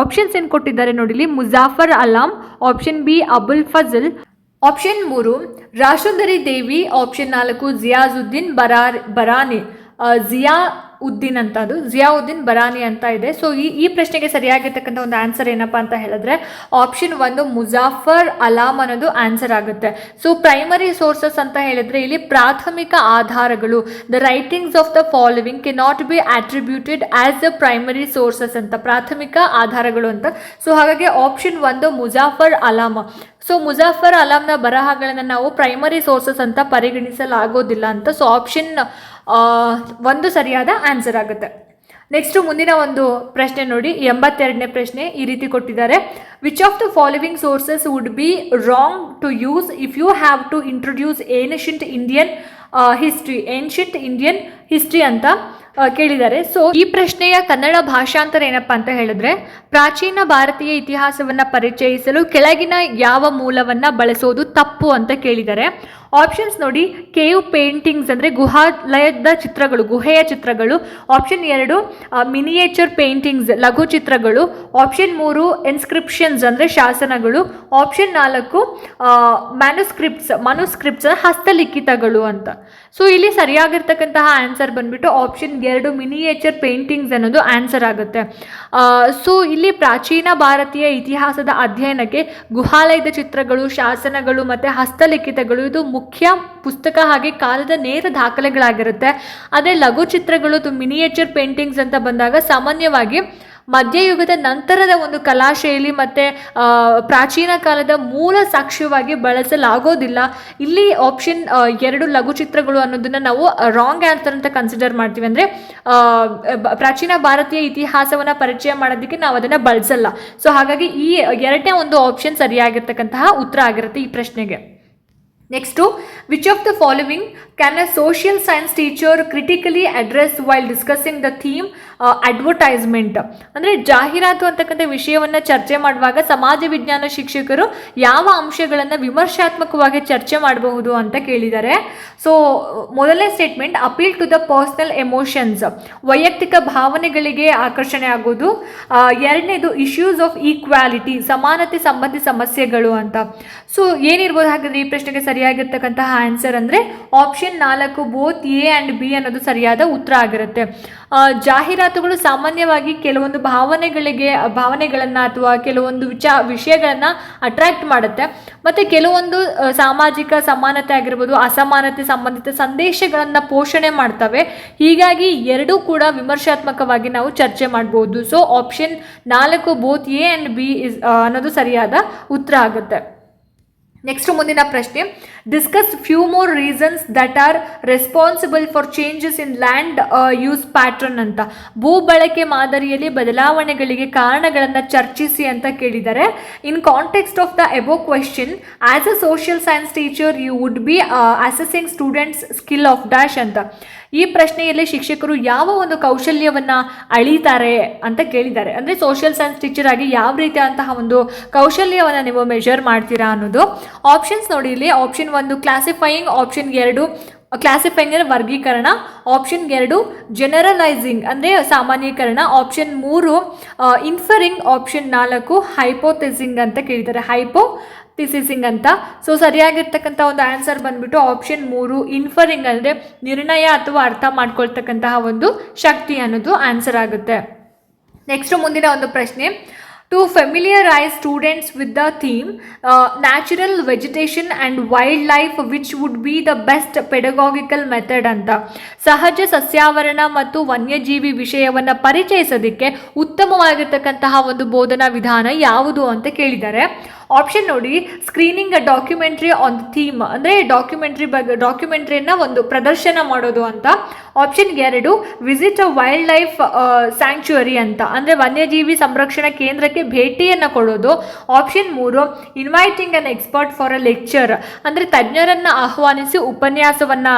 ಆಪ್ಷನ್ಸ್ ಏನು ಕೊಟ್ಟಿದ್ದಾರೆ ನೋಡಿ ಇಲ್ಲಿ Muzaffar Alam option B Abul Fazal option ಮೂರು ರಾಶುಂದರಿ ದೇವಿ ಆಪ್ಷನ್ ನಾಲ್ಕು ಜಿಯಾಜುದ್ದೀನ್ ಬರಾರ್ ಬರಾನಿ ಜಿಯಾ ಉದ್ದೀನ್ ಅಂತ ಅದು. ಜಿಯಾವುದ್ದೀನ್ ಬರಾನಿ ಅಂತ ಇದೆ. ಸೊ ಈ ಈ ಪ್ರಶ್ನೆಗೆ ಸರಿಯಾಗಿರ್ತಕ್ಕಂಥ ಒಂದು ಆನ್ಸರ್ ಏನಪ್ಪ ಅಂತ ಹೇಳಿದ್ರೆ ಆಪ್ಷನ್ ಒಂದು ಮುಜಾಫರ್ ಅಲಾಮ್ ಅನ್ನೋದು ಆನ್ಸರ್ ಆಗುತ್ತೆ. ಸೊ ಪ್ರೈಮರಿ ಸೋರ್ಸಸ್ ಅಂತ ಹೇಳಿದ್ರೆ, ಇಲ್ಲಿ ಪ್ರಾಥಮಿಕ ಆಧಾರಗಳು the writings of the following cannot be attributed as the primary sources ಅಂತ, ಪ್ರಾಥಮಿಕ ಆಧಾರಗಳು ಅಂತ. ಸೊ ಹಾಗಾಗಿ ಆಪ್ಷನ್ ಒಂದು ಮುಜಾಫರ್ ಅಲಾಮ್. ಸೊ ಮುಜಾಫರ್ ಅಲಾಮ್ನ ಬರಹಗಳನ್ನು ನಾವು ಪ್ರೈಮರಿ ಸೋರ್ಸಸ್ ಅಂತ ಪರಿಗಣಿಸಲಾಗೋದಿಲ್ಲ ಅಂತ. ಸೊ ಆಪ್ಷನ್ ಒಂದು ಸರಿಯಾದ ಆನ್ಸರ್ ಆಗುತ್ತೆ. ನೆಕ್ಸ್ಟು ಮುಂದಿನ ಒಂದು ಪ್ರಶ್ನೆ ನೋಡಿ, ಎಂಬತ್ತೆರಡನೇ ಪ್ರಶ್ನೆ ಈ ರೀತಿ ಕೊಟ್ಟಿದ್ದಾರೆ. Which of the following sources would be wrong to use if you have to introduce ancient Indian history ancient Indian history ಅಂತ ಕೇಳಿದ್ದಾರೆ. ಸೊ ಈ ಪ್ರಶ್ನೆಯ ಕನ್ನಡ ಭಾಷಾಂತರ ಏನಪ್ಪ ಅಂತ ಹೇಳಿದ್ರೆ, ಪ್ರಾಚೀನ ಭಾರತೀಯ ಇತಿಹಾಸವನ್ನ ಪರಿಚಯಿಸಲು ಕೆಳಗಿನ ಯಾವ ಮೂಲವನ್ನ ಬಳಸೋದು ತಪ್ಪು ಅಂತ ಕೇಳಿದ್ದಾರೆ. ಆಪ್ಷನ್ಸ್ ನೋಡಿ ಕೇವ್ ಪೇಂಟಿಂಗ್ಸ್ ಅಂದರೆ ಗುಹಾಲಯದ ಚಿತ್ರಗಳು, ಗುಹೆಯ ಚಿತ್ರಗಳು. ಆಪ್ಷನ್ ಎರಡು ಮಿನಿಯೇಚರ್ ಪೇಂಟಿಂಗ್ಸ್ ಲಘು ಚಿತ್ರಗಳು. ಆಪ್ಷನ್ ಮೂರು ಇನ್ಸ್ಕ್ರಿಪ್ಷನ್ಸ್ ಅಂದರೆ ಶಾಸನಗಳು. ಆಪ್ಷನ್ ನಾಲ್ಕು ಮ್ಯಾನುಸ್ಕ್ರಿಪ್ಟ್ಸ್ ಮನುಸ್ಕ್ರಿಪ್ಟ್ಸ್ ಹಸ್ತಲಿಖಿತಗಳು ಅಂತ. ಸೊ ಇಲ್ಲಿ ಸರಿಯಾಗಿರ್ತಕ್ಕಂತಹ ಆನ್ಸರ್ ಬಂದ್ಬಿಟ್ಟು ಆಪ್ಷನ್ ಎರಡು ಮಿನಿಯೇಚರ್ ಪೇಂಟಿಂಗ್ಸ್ ಅನ್ನೋದು ಆನ್ಸರ್ ಆಗುತ್ತೆ. ಸೊ ಇಲ್ಲಿ ಪ್ರಾಚೀನ ಭಾರತೀಯ ಇತಿಹಾಸದ ಅಧ್ಯಯನಕ್ಕೆ ಗುಹಾಲಯದ ಚಿತ್ರಗಳು, ಶಾಸನಗಳು ಮತ್ತು ಹಸ್ತಲಿಖಿತಗಳು, ಇದು ಮುಖ್ಯ ಪುಸ್ತಕ ಹಾಗೆ ಕಾಲದ ನೇರ ದಾಖಲೆಗಳಾಗಿರುತ್ತೆ. ಆದರೆ ಲಘು ಚಿತ್ರಗಳು ಮಿನಿಯೇಚರ್ ಪೇಂಟಿಂಗ್ಸ್ ಅಂತ ಬಂದಾಗ ಸಾಮಾನ್ಯವಾಗಿ ಮಧ್ಯಯುಗದ ನಂತರದ ಒಂದು ಕಲಾಶೈಲಿ ಮತ್ತು ಪ್ರಾಚೀನ ಕಾಲದ ಮೂಲ ಸಾಕ್ಷ್ಯವಾಗಿ ಬಳಸಲಾಗೋದಿಲ್ಲ. ಇಲ್ಲಿ ಆಪ್ಷನ್ ಎರಡು ಲಘು ಚಿತ್ರಗಳು ಅನ್ನೋದನ್ನು ನಾವು ರಾಂಗ್ ಆನ್ಸರ್ ಅಂತ ಕನ್ಸಿಡರ್ ಮಾಡ್ತೀವಿ. ಅಂದರೆ ಪ್ರಾಚೀನ ಭಾರತೀಯ ಇತಿಹಾಸವನ್ನು ಪರಿಚಯ ಮಾಡೋದಕ್ಕೆ ನಾವು ಅದನ್ನು ಬಳಸಲ್ಲ. ಸೊ ಹಾಗಾಗಿ ಈ ಎರಡನೇ ಒಂದು ಆಪ್ಷನ್ ಸರಿಯಾಗಿರ್ತಕ್ಕಂತಹ ಉತ್ತರ ಆಗಿರುತ್ತೆ ಈ ಪ್ರಶ್ನೆಗೆ. Next to which of the following can a social science teacher critically address while discussing the theme advertisement ಅಂದರೆ ಜಾಹೀರಾತು ಅಂತಕ್ಕಂಥ ವಿಷಯವನ್ನು ಚರ್ಚೆ ಮಾಡುವಾಗ ಸಮಾಜ ವಿಜ್ಞಾನ ಶಿಕ್ಷಕರು ಯಾವ ಅಂಶಗಳನ್ನು ವಿಮರ್ಶಾತ್ಮಕವಾಗಿ ಚರ್ಚೆ ಮಾಡಬಹುದು ಅಂತ ಕೇಳಿದ್ದಾರೆ. ಸೊ ಮೊದಲನೇ statement appeal to the personal emotions ವೈಯಕ್ತಿಕ ಭಾವನೆಗಳಿಗೆ ಆಕರ್ಷಣೆ ಆಗೋದು. ಎರಡನೇದು ಇಶ್ಯೂಸ್ ಆಫ್ ಈಕ್ವಾಲಿಟಿ ಸಮಾನತೆ ಸಂಬಂಧಿ ಸಮಸ್ಯೆಗಳು ಅಂತ. ಸೊ ಏನಿರ್ಬೋದು ಹಾಗಾದ್ರೆ ಈ ಪ್ರಶ್ನೆಗೆ ಸರಿಯಾಗಿರ್ತಕ್ಕಂತಹ ಆನ್ಸರ್ ಅಂದರೆ ಆಪ್ಷನ್ ನಾಲ್ಕು ಬೋತ್ ಎ ಆ್ಯಂಡ್ ಬಿ ಅನ್ನೋದು ಸರಿಯಾದ ಉತ್ತರ ಆಗಿರುತ್ತೆ. ಆ, ಜಾಹೀರಾತುಗಳು ಸಾಮಾನ್ಯವಾಗಿ ಕೆಲವೊಂದು ಭಾವನೆಗಳಿಗೆ, ಭಾವನೆಗಳನ್ನು ಅಥವಾ ಕೆಲವೊಂದು ವಿಚ, ವಿಷಯಗಳನ್ನು ಅಟ್ರಾಕ್ಟ್ ಮಾಡುತ್ತೆ. ಮತ್ತು ಕೆಲವೊಂದು ಸಾಮಾಜಿಕ ಸಮಾನತೆ ಆಗಿರ್ಬೋದು, ಅಸಮಾನತೆ ಸಂಬಂಧಿತ ಸಂದೇಶಗಳನ್ನು ಪೋಷಣೆ ಮಾಡ್ತವೆ. ಹೀಗಾಗಿ ಎರಡೂ ಕೂಡ ವಿಮರ್ಶಾತ್ಮಕವಾಗಿ ನಾವು ಚರ್ಚೆ ಮಾಡ್ಬೋದು. ಸೊ ಆಪ್ಷನ್ ನಾಲ್ಕು both A and B is ಅನ್ನೋದು ಸರಿಯಾದ ಉತ್ತರ ಆಗುತ್ತೆ. ನೆಕ್ಸ್ಟ್ ಮುಂದಿನ ಪ್ರಶ್ನೆ. Discuss few more reasons that are responsible for changes in land use pattern ಅಂತ. ಭೂ ಬಳಕೆ ಮಾದರಿಯಲ್ಲಿ ಬದಲಾವಣೆಗಳಿಗೆ ಕಾರಣಗಳನ್ನು ಚರ್ಚಿಸಿ ಅಂತ ಕೇಳಿದ್ದಾರೆ in context of the above question as a social science teacher you would be assessing students skill of dash ಅಂತ. ಈ ಪ್ರಶ್ನೆಯಲ್ಲಿ ಶಿಕ್ಷಕರು ಯಾವ ಒಂದು ಕೌಶಲ್ಯವನ್ನು ಅಳೀತಾರೆ ಅಂತ ಕೇಳಿದ್ದಾರೆ. ಅಂದರೆ ಸೋಷಿಯಲ್ ಸೈನ್ಸ್ ಟೀಚರ್ ಆಗಿ ಯಾವ ರೀತಿಯಾದಂತಹ ಒಂದು ಕೌಶಲ್ಯವನ್ನು ನೀವು ಮೆಷರ್ ಮಾಡ್ತೀರಾ ಅನ್ನೋದು. ಆಪ್ಷನ್ಸ್ ನೋಡಿ ಇಲ್ಲಿ. ಆಪ್ಷನ್ ಒಂದು ಕ್ಲಾಸಿಫೈಯಿಂಗ್ ಆಪ್ಷನ್ ಎರಡು ಕ್ಲಾಸಿಫೈಂಗ್ ಅಂದರೆ ವರ್ಗೀಕರಣ ಆಪ್ಷನ್ ಎರಡು ಜನರಲೈಸಿಂಗ್ ಅಂದರೆ ಸಾಮಾನ್ಯೀಕರಣ ಆಪ್ಷನ್ ಮೂರು ಇನ್ಫರಿಂಗ್ ಆಪ್ಷನ್ ನಾಲ್ಕು ಹೈಪೋಥೆಸಿಂಗ್ ಅಂತ ಕೇಳಿದ್ದಾರೆ. ಹೈಪೋ ಥಿಸಿಸಿಂಗ್ ಅಂತ. ಸೊ ಸರಿಯಾಗಿರ್ತಕ್ಕಂಥ ಒಂದು ಆನ್ಸರ್ ಬಂದ್ಬಿಟ್ಟು ಆಪ್ಷನ್ ಮೂರು ಇನ್ಫರಿಂಗ್ ಅಂದರೆ ನಿರ್ಣಯ ಅಥವಾ ಅರ್ಥ ಮಾಡ್ಕೊಳ್ತಕ್ಕಂತಹ ಒಂದು ಶಕ್ತಿ ಅನ್ನೋದು ಆನ್ಸರ್ ಆಗುತ್ತೆ. ನೆಕ್ಸ್ಟ್ ಮುಂದಿನ ಒಂದು ಪ್ರಶ್ನೆ. To familiarize students with the theme natural vegetation and wild life which would be the best pedagogical method ಅಂತ. ಸಹಜ ಸಸ್ಯಾವರಣ ಮತ್ತು ವನ್ಯಜೀವಿ ವಿಷಯವನ್ನು ಪರಿಚಯಿಸೋದಕ್ಕೆ ಉತ್ತಮವಾಗಿರ್ತಕ್ಕಂತಹ ಒಂದು ಬೋಧನಾ ವಿಧಾನ ಯಾವುದು ಅಂತ ಕೇಳಿದ್ದಾರೆ. ಆಪ್ಷನ್ ನೋಡಿ ಸ್ಕ್ರೀನಿಂಗ್ ಡಾಕ್ಯುಮೆಂಟ್ರಿ ಆನ್ ಥೀಮ್ ಅಂದರೆ ಡಾಕ್ಯುಮೆಂಟ್ರಿ ಬಗ್ಗೆ ಡಾಕ್ಯುಮೆಂಟ್ರಿಯನ್ನು ಒಂದು ಪ್ರದರ್ಶನ ಮಾಡೋದು ಅಂತ. ಆಪ್ಷನ್ ಎರಡು visit a wild life sanctuary ಅಂತ. ಅಂದರೆ ವನ್ಯಜೀವಿ ಸಂರಕ್ಷಣಾ ಕೇಂದ್ರಕ್ಕೆ ಭೇಟಿಯನ್ನು ಕೊಡೋದು. ಆಪ್ಷನ್ ಮೂರು inviting an expert for a lecture ಅಂದರೆ ತಜ್ಞರನ್ನು ಆಹ್ವಾನಿಸಿ ಉಪನ್ಯಾಸವನ್ನು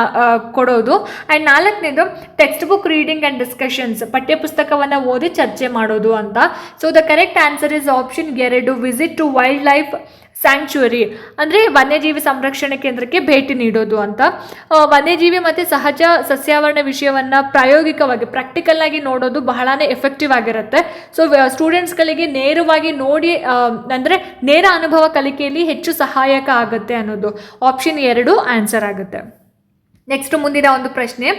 ಕೊಡೋದು. ಆ್ಯಂಡ್ ನಾಲ್ಕನೇದು text book reading and discussions ಪಠ್ಯಪುಸ್ತಕವನ್ನು ಓದಿ ಚರ್ಚೆ ಮಾಡೋದು ಅಂತ. So the correct answer is option ಎರಡು visit to wild life sanctuary ಅಂದರೆ ವನ್ಯಜೀವಿ ಸಂರಕ್ಷಣೆ ಕೇಂದ್ರಕ್ಕೆ ಭೇಟಿ ನೀಡೋದು ಅಂತ. ವನ್ಯಜೀವಿ ಮತ್ತು ಸಹಜ ಸಸ್ಯಾವರಣ ವಿಷಯವನ್ನು ಪ್ರಾಯೋಗಿಕವಾಗಿ ಪ್ರಾಕ್ಟಿಕಲ್ ಆಗಿ ನೋಡೋದು ಬಹಳನೇ ಎಫೆಕ್ಟಿವ್ ಆಗಿರುತ್ತೆ. ಸೊ ಸ್ಟೂಡೆಂಟ್ಸ್ಗಳಿಗೆ ನೇರವಾಗಿ ನೋಡಿ ಅಂದರೆ ನೇರ ಅನುಭವ ಕಲಿಕೆಯಲ್ಲಿ ಹೆಚ್ಚು ಸಹಾಯಕ ಆಗುತ್ತೆ ಅನ್ನೋದು ಆಪ್ಷನ್ ಎರಡು ಆನ್ಸರ್ ಆಗುತ್ತೆ. ನೆಕ್ಸ್ಟ್ ಮುಂದಿನ ಒಂದು ಪ್ರಶ್ನೆ.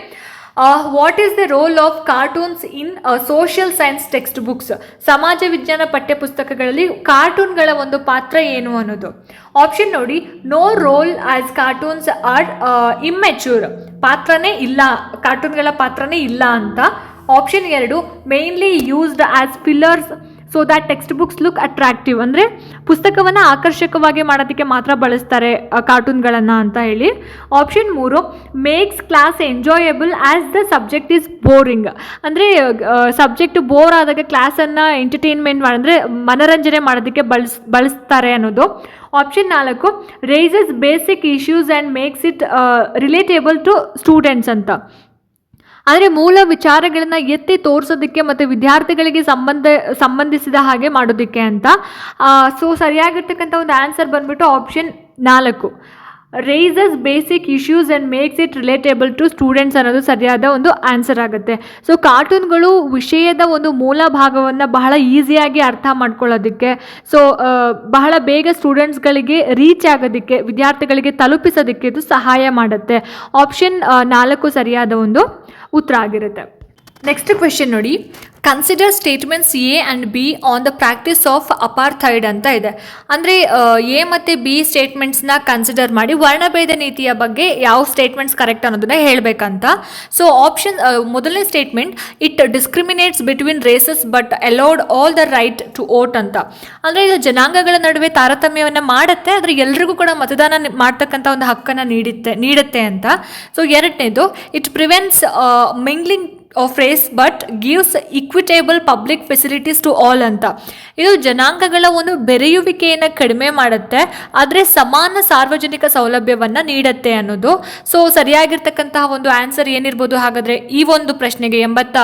What is the role of cartoons in social science text books ಸಮಾಜ ವಿಜ್ಞಾನ ಪಠ್ಯಪುಸ್ತಕಗಳಲ್ಲಿ ಕಾರ್ಟೂನ್ಗಳ ಒಂದು ಪಾತ್ರ ಏನು ಅನ್ನೋದು? ಆಪ್ಷನ್ ನೋಡಿ no role as cartoons are immature ಪಾತ್ರನೇ ಇಲ್ಲ ಕಾರ್ಟೂನ್ಗಳ ಪಾತ್ರನೇ ಇಲ್ಲ ಅಂತ. ಆಪ್ಷನ್ ಎರಡು mainly used as fillers so that text books look attractive ಅಂದರೆ ಪುಸ್ತಕವನ್ನು ಆಕರ್ಷಕವಾಗಿ ಮಾಡೋದಕ್ಕೆ ಮಾತ್ರ ಬಳಸ್ತಾರೆ ಕಾರ್ಟೂನ್ಗಳನ್ನು ಅಂತ ಹೇಳಿ. ಆಪ್ಷನ್ ಮೂರು makes class enjoyable as the subject is boring ಅಂದರೆ ಸಬ್ಜೆಕ್ಟ್ ಬೋರ್ ಆದಾಗ ಕ್ಲಾಸನ್ನು ಎಂಟರ್ಟೈನ್ಮೆಂಟ್ ಮಾಡಿ, ಅಂದರೆ ಮನರಂಜನೆ ಮಾಡೋದಕ್ಕೆ ಬಳಸ್, ಬಳಸ್ತಾರೆ ಅನ್ನೋದು. ಆಪ್ಷನ್ ನಾಲ್ಕು raises basic issues and makes it relatable to students ಅಂತ. ಅಂದರೆ ಮೂಲ ವಿಚಾರಗಳನ್ನು ಎತ್ತಿ ತೋರಿಸೋದಕ್ಕೆ ಮತ್ತು ವಿದ್ಯಾರ್ಥಿಗಳಿಗೆ ಸಂಬಂಧ, ಸಂಬಂಧಿಸಿದ ಹಾಗೆ ಮಾಡೋದಕ್ಕೆ ಅಂತ. ಸೊ ಸರಿಯಾಗಿರ್ತಕ್ಕಂಥ ಒಂದು ಆನ್ಸರ್ ಬಂದ್ಬಿಟ್ಟು ಆಪ್ಷನ್ ನಾಲ್ಕು. Raises basic issues and makes it relatable to students ಅನ್ನೋದು ಸರಿಯಾದ ಒಂದು ಆನ್ಸರ್ ಆಗುತ್ತೆ. ಸೊ ಕಾರ್ಟೂನ್ಗಳು ವಿಷಯದ ಒಂದು ಮೂಲ ಭಾಗವನ್ನು ಬಹಳ ಈಸಿಯಾಗಿ ಅರ್ಥ ಮಾಡ್ಕೊಳ್ಳೋದಕ್ಕೆ ಸೊ ಬಹಳ ಬೇಗ ಸ್ಟೂಡೆಂಟ್ಸ್ಗಳಿಗೆ ರೀಚ್ ಆಗೋದಕ್ಕೆ, ವಿದ್ಯಾರ್ಥಿಗಳಿಗೆ ತಲುಪಿಸೋದಕ್ಕೆ ಇದು ಸಹಾಯ ಮಾಡುತ್ತೆ. ಆಪ್ಷನ್ ನಾಲ್ಕು ಸರಿಯಾದ ಒಂದು ಉತ್ತರ ಆಗಿರುತ್ತೆ. ನೆಕ್ಸ್ಟ್ ಕ್ವೆಶನ್ ನೋಡಿ. Consider statements A and B on the practice of apartheid ಅಂತ ಇದೆ. ಅಂದರೆ ಎ ಮತ್ತು ಬಿ ಸ್ಟೇಟ್ಮೆಂಟ್ಸ್ನ ಕನ್ಸಿಡರ್ ಮಾಡಿ ವರ್ಣಭೇದ ನೀತಿಯ ಬಗ್ಗೆ ಯಾವ ಸ್ಟೇಟ್ಮೆಂಟ್ಸ್ ಕರೆಕ್ಟ್ ಅನ್ನೋದನ್ನ ಹೇಳಬೇಕಂತ. ಸೊ ಆಪ್ಷನ್ ಮೊದಲನೇ statement it discriminates between races but allowed all the right to vote ಅಂತ. ಅಂದರೆ, ಇದು ಜನಾಂಗಗಳ ನಡುವೆ ತಾರತಮ್ಯವನ್ನು ಮಾಡುತ್ತೆ, ಆದರೆ ಎಲ್ರಿಗೂ ಕೂಡ ಮತದಾನ ಮಾಡ್ತಕ್ಕಂಥ ಒಂದು ಹಕ್ಕನ್ನು ನೀಡುತ್ತೆ ನೀಡುತ್ತೆ ಅಂತ. ಸೊ ಎರಡನೇದು it prevents mingling of race but gives equitable public facilities to all ಅಂತ. ಇದು ಜನಾಂಗಗಳ ಒಂದು ಬೆರೆಯುವಿಕೆಯನ್ನು ಕಡಿಮೆ ಮಾಡುತ್ತೆ, ಆದರೆ ಸಮಾನ ಸಾರ್ವಜನಿಕ ಸೌಲಭ್ಯವನ್ನು ನೀಡುತ್ತೆ ಅನ್ನೋದು. ಸೊ ಸರಿಯಾಗಿರ್ತಕ್ಕಂತಹ ಒಂದು ಆನ್ಸರ್ ಏನಿರ್ಬೋದು ಹಾಗಾದರೆ, ಈ ಒಂದು ಪ್ರಶ್ನೆಗೆ, ಎಂಬತ್ತ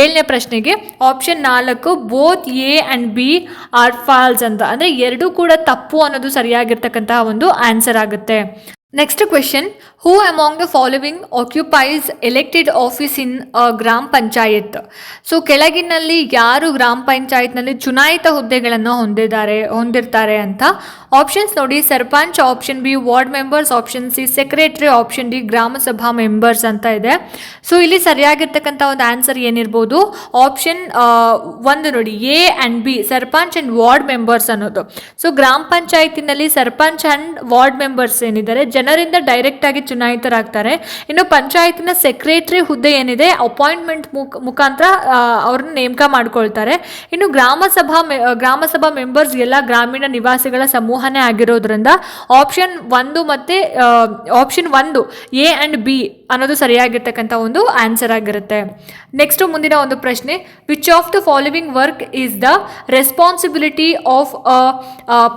ಏಳನೇ ಪ್ರಶ್ನೆಗೆ ಆಪ್ಷನ್ ನಾಲ್ಕು both A and B are false ಅಂತ. ಅಂದರೆ ಎರಡೂ ಕೂಡ ತಪ್ಪು ಅನ್ನೋದು ಸರಿಯಾಗಿರ್ತಕ್ಕಂತಹ ಒಂದು ಆನ್ಸರ್ ಆಗುತ್ತೆ. Next question who among the following occupies elected office in gram panchayat so ಕೆಳಗಿನಲ್ಲಿ ಯಾರು ಗ್ರಾಮ ಪಂಚಾಯತ್ನಲ್ಲಿ ಚುನಾಯಿತ ಹುದ್ದೆಗಳನ್ನು ಹೊಂದಿದ್ದಾರೆ, ಹೊಂದಿರ್ತಾರೆ ಅಂತ ಆಪ್ಷನ್ಸ್ ನೋಡಿ sarpanch option B ward members option C secretary option D gram sabha members ಅಂತ ಇದೆ. ಸೊ ಇಲ್ಲಿ ಸರಿಯಾಗಿರ್ತಕ್ಕಂಥ ಒಂದು ಆನ್ಸರ್ ಏನಿರ್ಬೋದು? ಆಪ್ಷನ್ ಒಂದು ನೋಡಿ A and B sarpanch and ward members ಅನ್ನೋದು. ಸೊ ಗ್ರಾಮ ಪಂಚಾಯತಿನಲ್ಲಿ ಸರ್ಪಂಚ್ ಆ್ಯಂಡ್ ವಾರ್ಡ್ ಮೆಂಬರ್ಸ್ ಏನಿದ್ದಾರೆ? ಜನರಿಂದ ಡೈರೆಕ್ಟ್ ಆಗಿ ಚುನಾಯಿತರಾಗ್ತಾರೆ. ಇನ್ನು ಪಂಚಾಯತಿನ ಸೆಕ್ರೆಟರಿ ಹುದ್ದೆ ಏನಿದೆ? ಅಪಾಯಿಂಟ್ಮೆಂಟ್ ಮುಖ ಮುಖಾಂತರ ಅವ್ರನ್ನ ನೇಮಕ ಮಾಡ್ಕೊಳ್ತಾರೆ. ಇನ್ನು ಗ್ರಾಮ ಸಭಾ ಮೆ- ಗ್ರಾಮ ಸಭಾ ಮೆಂಬರ್ಸ್ ಎಲ್ಲ ಗ್ರಾಮೀಣ ನಿವಾಸಿಗಳ ಸಮೂಹನೇ ಆಗಿರೋದ್ರಿಂದ ಆಪ್ಷನ್ ಒಂದು ಮತ್ತು ಆಪ್ಷನ್ ಒಂದು ಎ ಆ್ಯಂಡ್ ಬಿ ಅನ್ನೋದು ಸರಿಯಾಗಿರ್ತಕ್ಕಂಥ ಒಂದು ಆನ್ಸರ್ ಆಗಿರುತ್ತೆ. ನೆಕ್ಸ್ಟ್ ಮುಂದಿನ ಒಂದು ಪ್ರಶ್ನೆ which of the following work is the responsibility of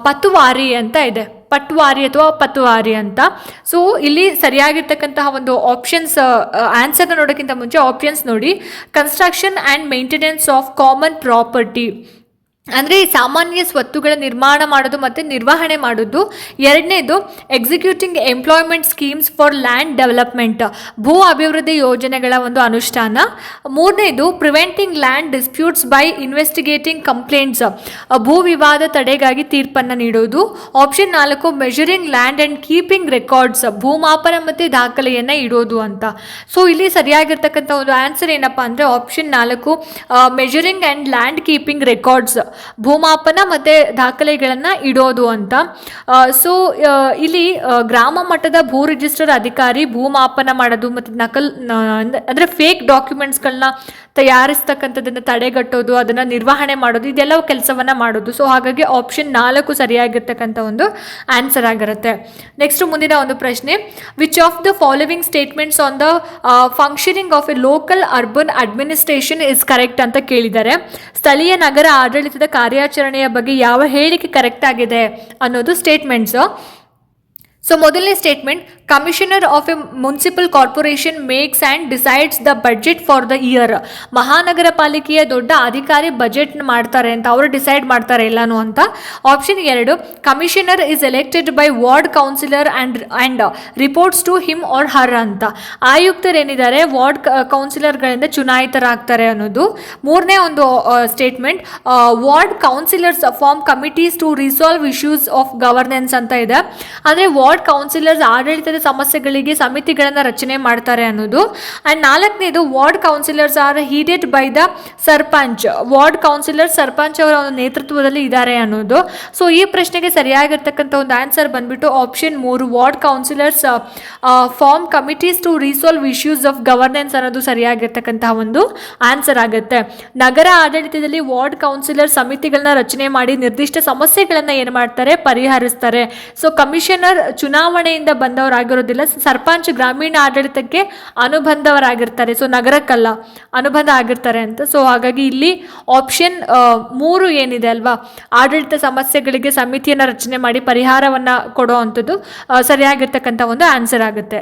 patwari ಅಂತ ಇದೆ. ಪಟ್ವಾರಿ ಅಥವಾ ಪತುವಾರಿ ಅಂತ. ಸೊ ಇಲ್ಲಿ ಸರಿಯಾಗಿರ್ತಕ್ಕಂತಹ ಒಂದು ಆಪ್ಷನ್ಸ್ ಆನ್ಸರ್ನ ನೋಡೋಕ್ಕಿಂತ ಮುಂಚೆ ಆಪ್ಷನ್ಸ್ ನೋಡಿ. Construction and maintenance of common property ಅಂದರೆ ಸಾಮಾನ್ಯ ಸ್ವತ್ತುಗಳ ನಿರ್ಮಾಣ ಮಾಡೋದು ಮತ್ತು ನಿರ್ವಹಣೆ ಮಾಡೋದು. ಎರಡನೇದು executing employment schemes for land development ಭೂ ಅಭಿವೃದ್ಧಿ ಯೋಜನೆಗಳ ಒಂದು ಅನುಷ್ಠಾನ. ಮೂರನೇದು preventing land disputes by investigating complaints ಭೂ ವಿವಾದ ತಡೆಗಾಗಿ ತೀರ್ಪನ್ನು ನೀಡೋದು. ಆಪ್ಷನ್ ನಾಲ್ಕು measuring land and keeping records ಭೂಮಾಪನ ಮತ್ತು ದಾಖಲೆಯನ್ನು ಇಡೋದು ಅಂತ. ಸೊ ಇಲ್ಲಿ ಸರಿಯಾಗಿರ್ತಕ್ಕಂಥ ಒಂದು ಆನ್ಸರ್ ಏನಪ್ಪ ಅಂದರೆ ಆಪ್ಷನ್ ನಾಲ್ಕು measuring and land keeping records ಭೂಮಾಪನ ಮತ್ತು ದಾಖಲೆಗಳನ್ನು ಇಡೋದು ಅಂತ. ಸೊ ಇಲ್ಲಿ ಗ್ರಾಮ ಮಟ್ಟದ ಭೂ ರಿಜಿಸ್ಟರ್ ಅಧಿಕಾರಿ ಭೂಮಾಪನ ಮಾಡೋದು ಮತ್ತು ನಕಲ್ ಅಂದರೆ ಫೇಕ್ ಡಾಕ್ಯುಮೆಂಟ್ಸ್ಗಳನ್ನ ತಯಾರಿಸ್ತಕ್ಕಂಥದ್ದನ್ನು ತಡೆಗಟ್ಟೋದು, ಅದನ್ನು ನಿರ್ವಹಣೆ ಮಾಡೋದು ಇದೆಲ್ಲ ಕೆಲಸವನ್ನು ಮಾಡೋದು. ಸೊ ಹಾಗಾಗಿ ಆಪ್ಷನ್ ನಾಲ್ಕು ಸರಿಯಾಗಿರ್ತಕ್ಕಂಥ ಒಂದು ಆನ್ಸರ್ ಆಗಿರುತ್ತೆ. ನೆಕ್ಸ್ಟ್ ಮುಂದಿನ ಒಂದು ಪ್ರಶ್ನೆ which of the following statements on the functioning of a local urban administration is correct ಅಂತ ಕೇಳಿದ್ದಾರೆ. ಸ್ಥಳೀಯ ನಗರ ಆಡಳಿತದ ಕಾರ್ಯಾಚರಣೆಯ ಬಗ್ಗೆ ಯಾವ ಹೇಳಿಕೆ ಕರೆಕ್ಟ್ ಆಗಿದೆ ಅನ್ನೋದು ಸ್ಟೇಟ್ಮೆಂಟ್ಸು ಸೊ ಮೊದಲನೇ statement commissioner of a municipal corporation makes and decides the budget for the year ಮಹಾನಗರ ಪಾಲಿಕೆಯ ದೊಡ್ಡ ಅಧಿಕಾರಿ ಬಜೆಟ್ ಮಾಡ್ತಾರೆ ಅಂತ ಅವರು ಡಿಸೈಡ್ ಮಾಡ್ತಾರೆ ಎಲ್ಲಾನು ಅಂತ. ಆಪ್ಷನ್ ಎರಡು commissioner is elected by ward councillor and and reports to him or her ಅಂತ. ಆಯುಕ್ತರೇನಿದ್ದಾರೆ? ವಾರ್ಡ್ ಕೌನ್ಸಿಲರ್ಗಳಿಂದ ಚುನಾಯಿತರಾಗ್ತಾರೆ ಅನ್ನೋದು. ಮೂರನೇ ಒಂದು statement ward councillors form committees to resolve issues of governance ಅಂತ ಇದೆ. ಅಂದರೆ ವಾರ್ಡ್ ಕೌನ್ಸಿಲರ್ಸ್ ಆಡಳಿತದ ಸಮಸ್ಯೆಗಳಿಗೆ ಸಮಿತಿಗಳನ್ನು ರಚನೆ ಮಾಡ್ತಾರೆ ಅನ್ನೋದು. ಆ್ಯಂಡ್ ನಾಲ್ಕನೇದು, ward councillors are headed by the sarpanch. Ward councillor sarpanch ಅವರ ಒಂದು ನೇತೃತ್ವದಲ್ಲಿ ಇದ್ದಾರೆ ಅನ್ನೋದು. ಸೊ ಈ ಪ್ರಶ್ನೆಗೆ ಸರಿಯಾಗಿರ್ತಕ್ಕಂಥ ಒಂದು ಆನ್ಸರ್ ಬಂದ್ಬಿಟ್ಟು ಆಪ್ಷನ್ ಮೂರು, ward councillors form committees to resolve issues of governance ಅನ್ನೋದು ಸರಿಯಾಗಿರ್ತಕ್ಕಂತಹ ಒಂದು ಆನ್ಸರ್ ಆಗುತ್ತೆ. ನಗರ ಆಡಳಿತದಲ್ಲಿ ವಾರ್ಡ್ ಕೌನ್ಸಿಲರ್ ಸಮಿತಿಗಳನ್ನ ರಚನೆ ಮಾಡಿ ನಿರ್ದಿಷ್ಟ ಸಮಸ್ಯೆಗಳನ್ನು ಏನು ಮಾಡ್ತಾರೆ? ಪರಿಹರಿಸ್ತಾರೆ. ಸೊ ಕಮಿಷನರ್ ಚುನಾವಣೆಯಿಂದ ಬಂದವರಾಗಿರೋದಿಲ್ಲ ಸರ್ಪಂಚ್ ಗ್ರಾಮೀಣ ಆಡಳಿತಕ್ಕೆ ಅನುಬಂಧವರಾಗಿರ್ತಾರೆ. ಸೊ ನಗರಕ್ಕಲ್ಲ, ಅನುಬಂಧ ಆಗಿರ್ತಾರೆ ಅಂತ. ಸೊ ಹಾಗಾಗಿ ಇಲ್ಲಿ ಆಪ್ಷನ್ ಮೂರು ಏನಿದೆ ಅಲ್ವಾ? ಆಡಳಿತ ಸಮಸ್ಯೆಗಳಿಗೆ ಸಮಿತಿಯನ್ನು ರಚನೆ ಮಾಡಿ ಪರಿಹಾರವನ್ನು ಕೊಡೋ ಅಂಥದ್ದು ಸರಿಯಾಗಿರ್ತಕ್ಕಂಥ ಒಂದು ಆನ್ಸರ್ ಆಗುತ್ತೆ.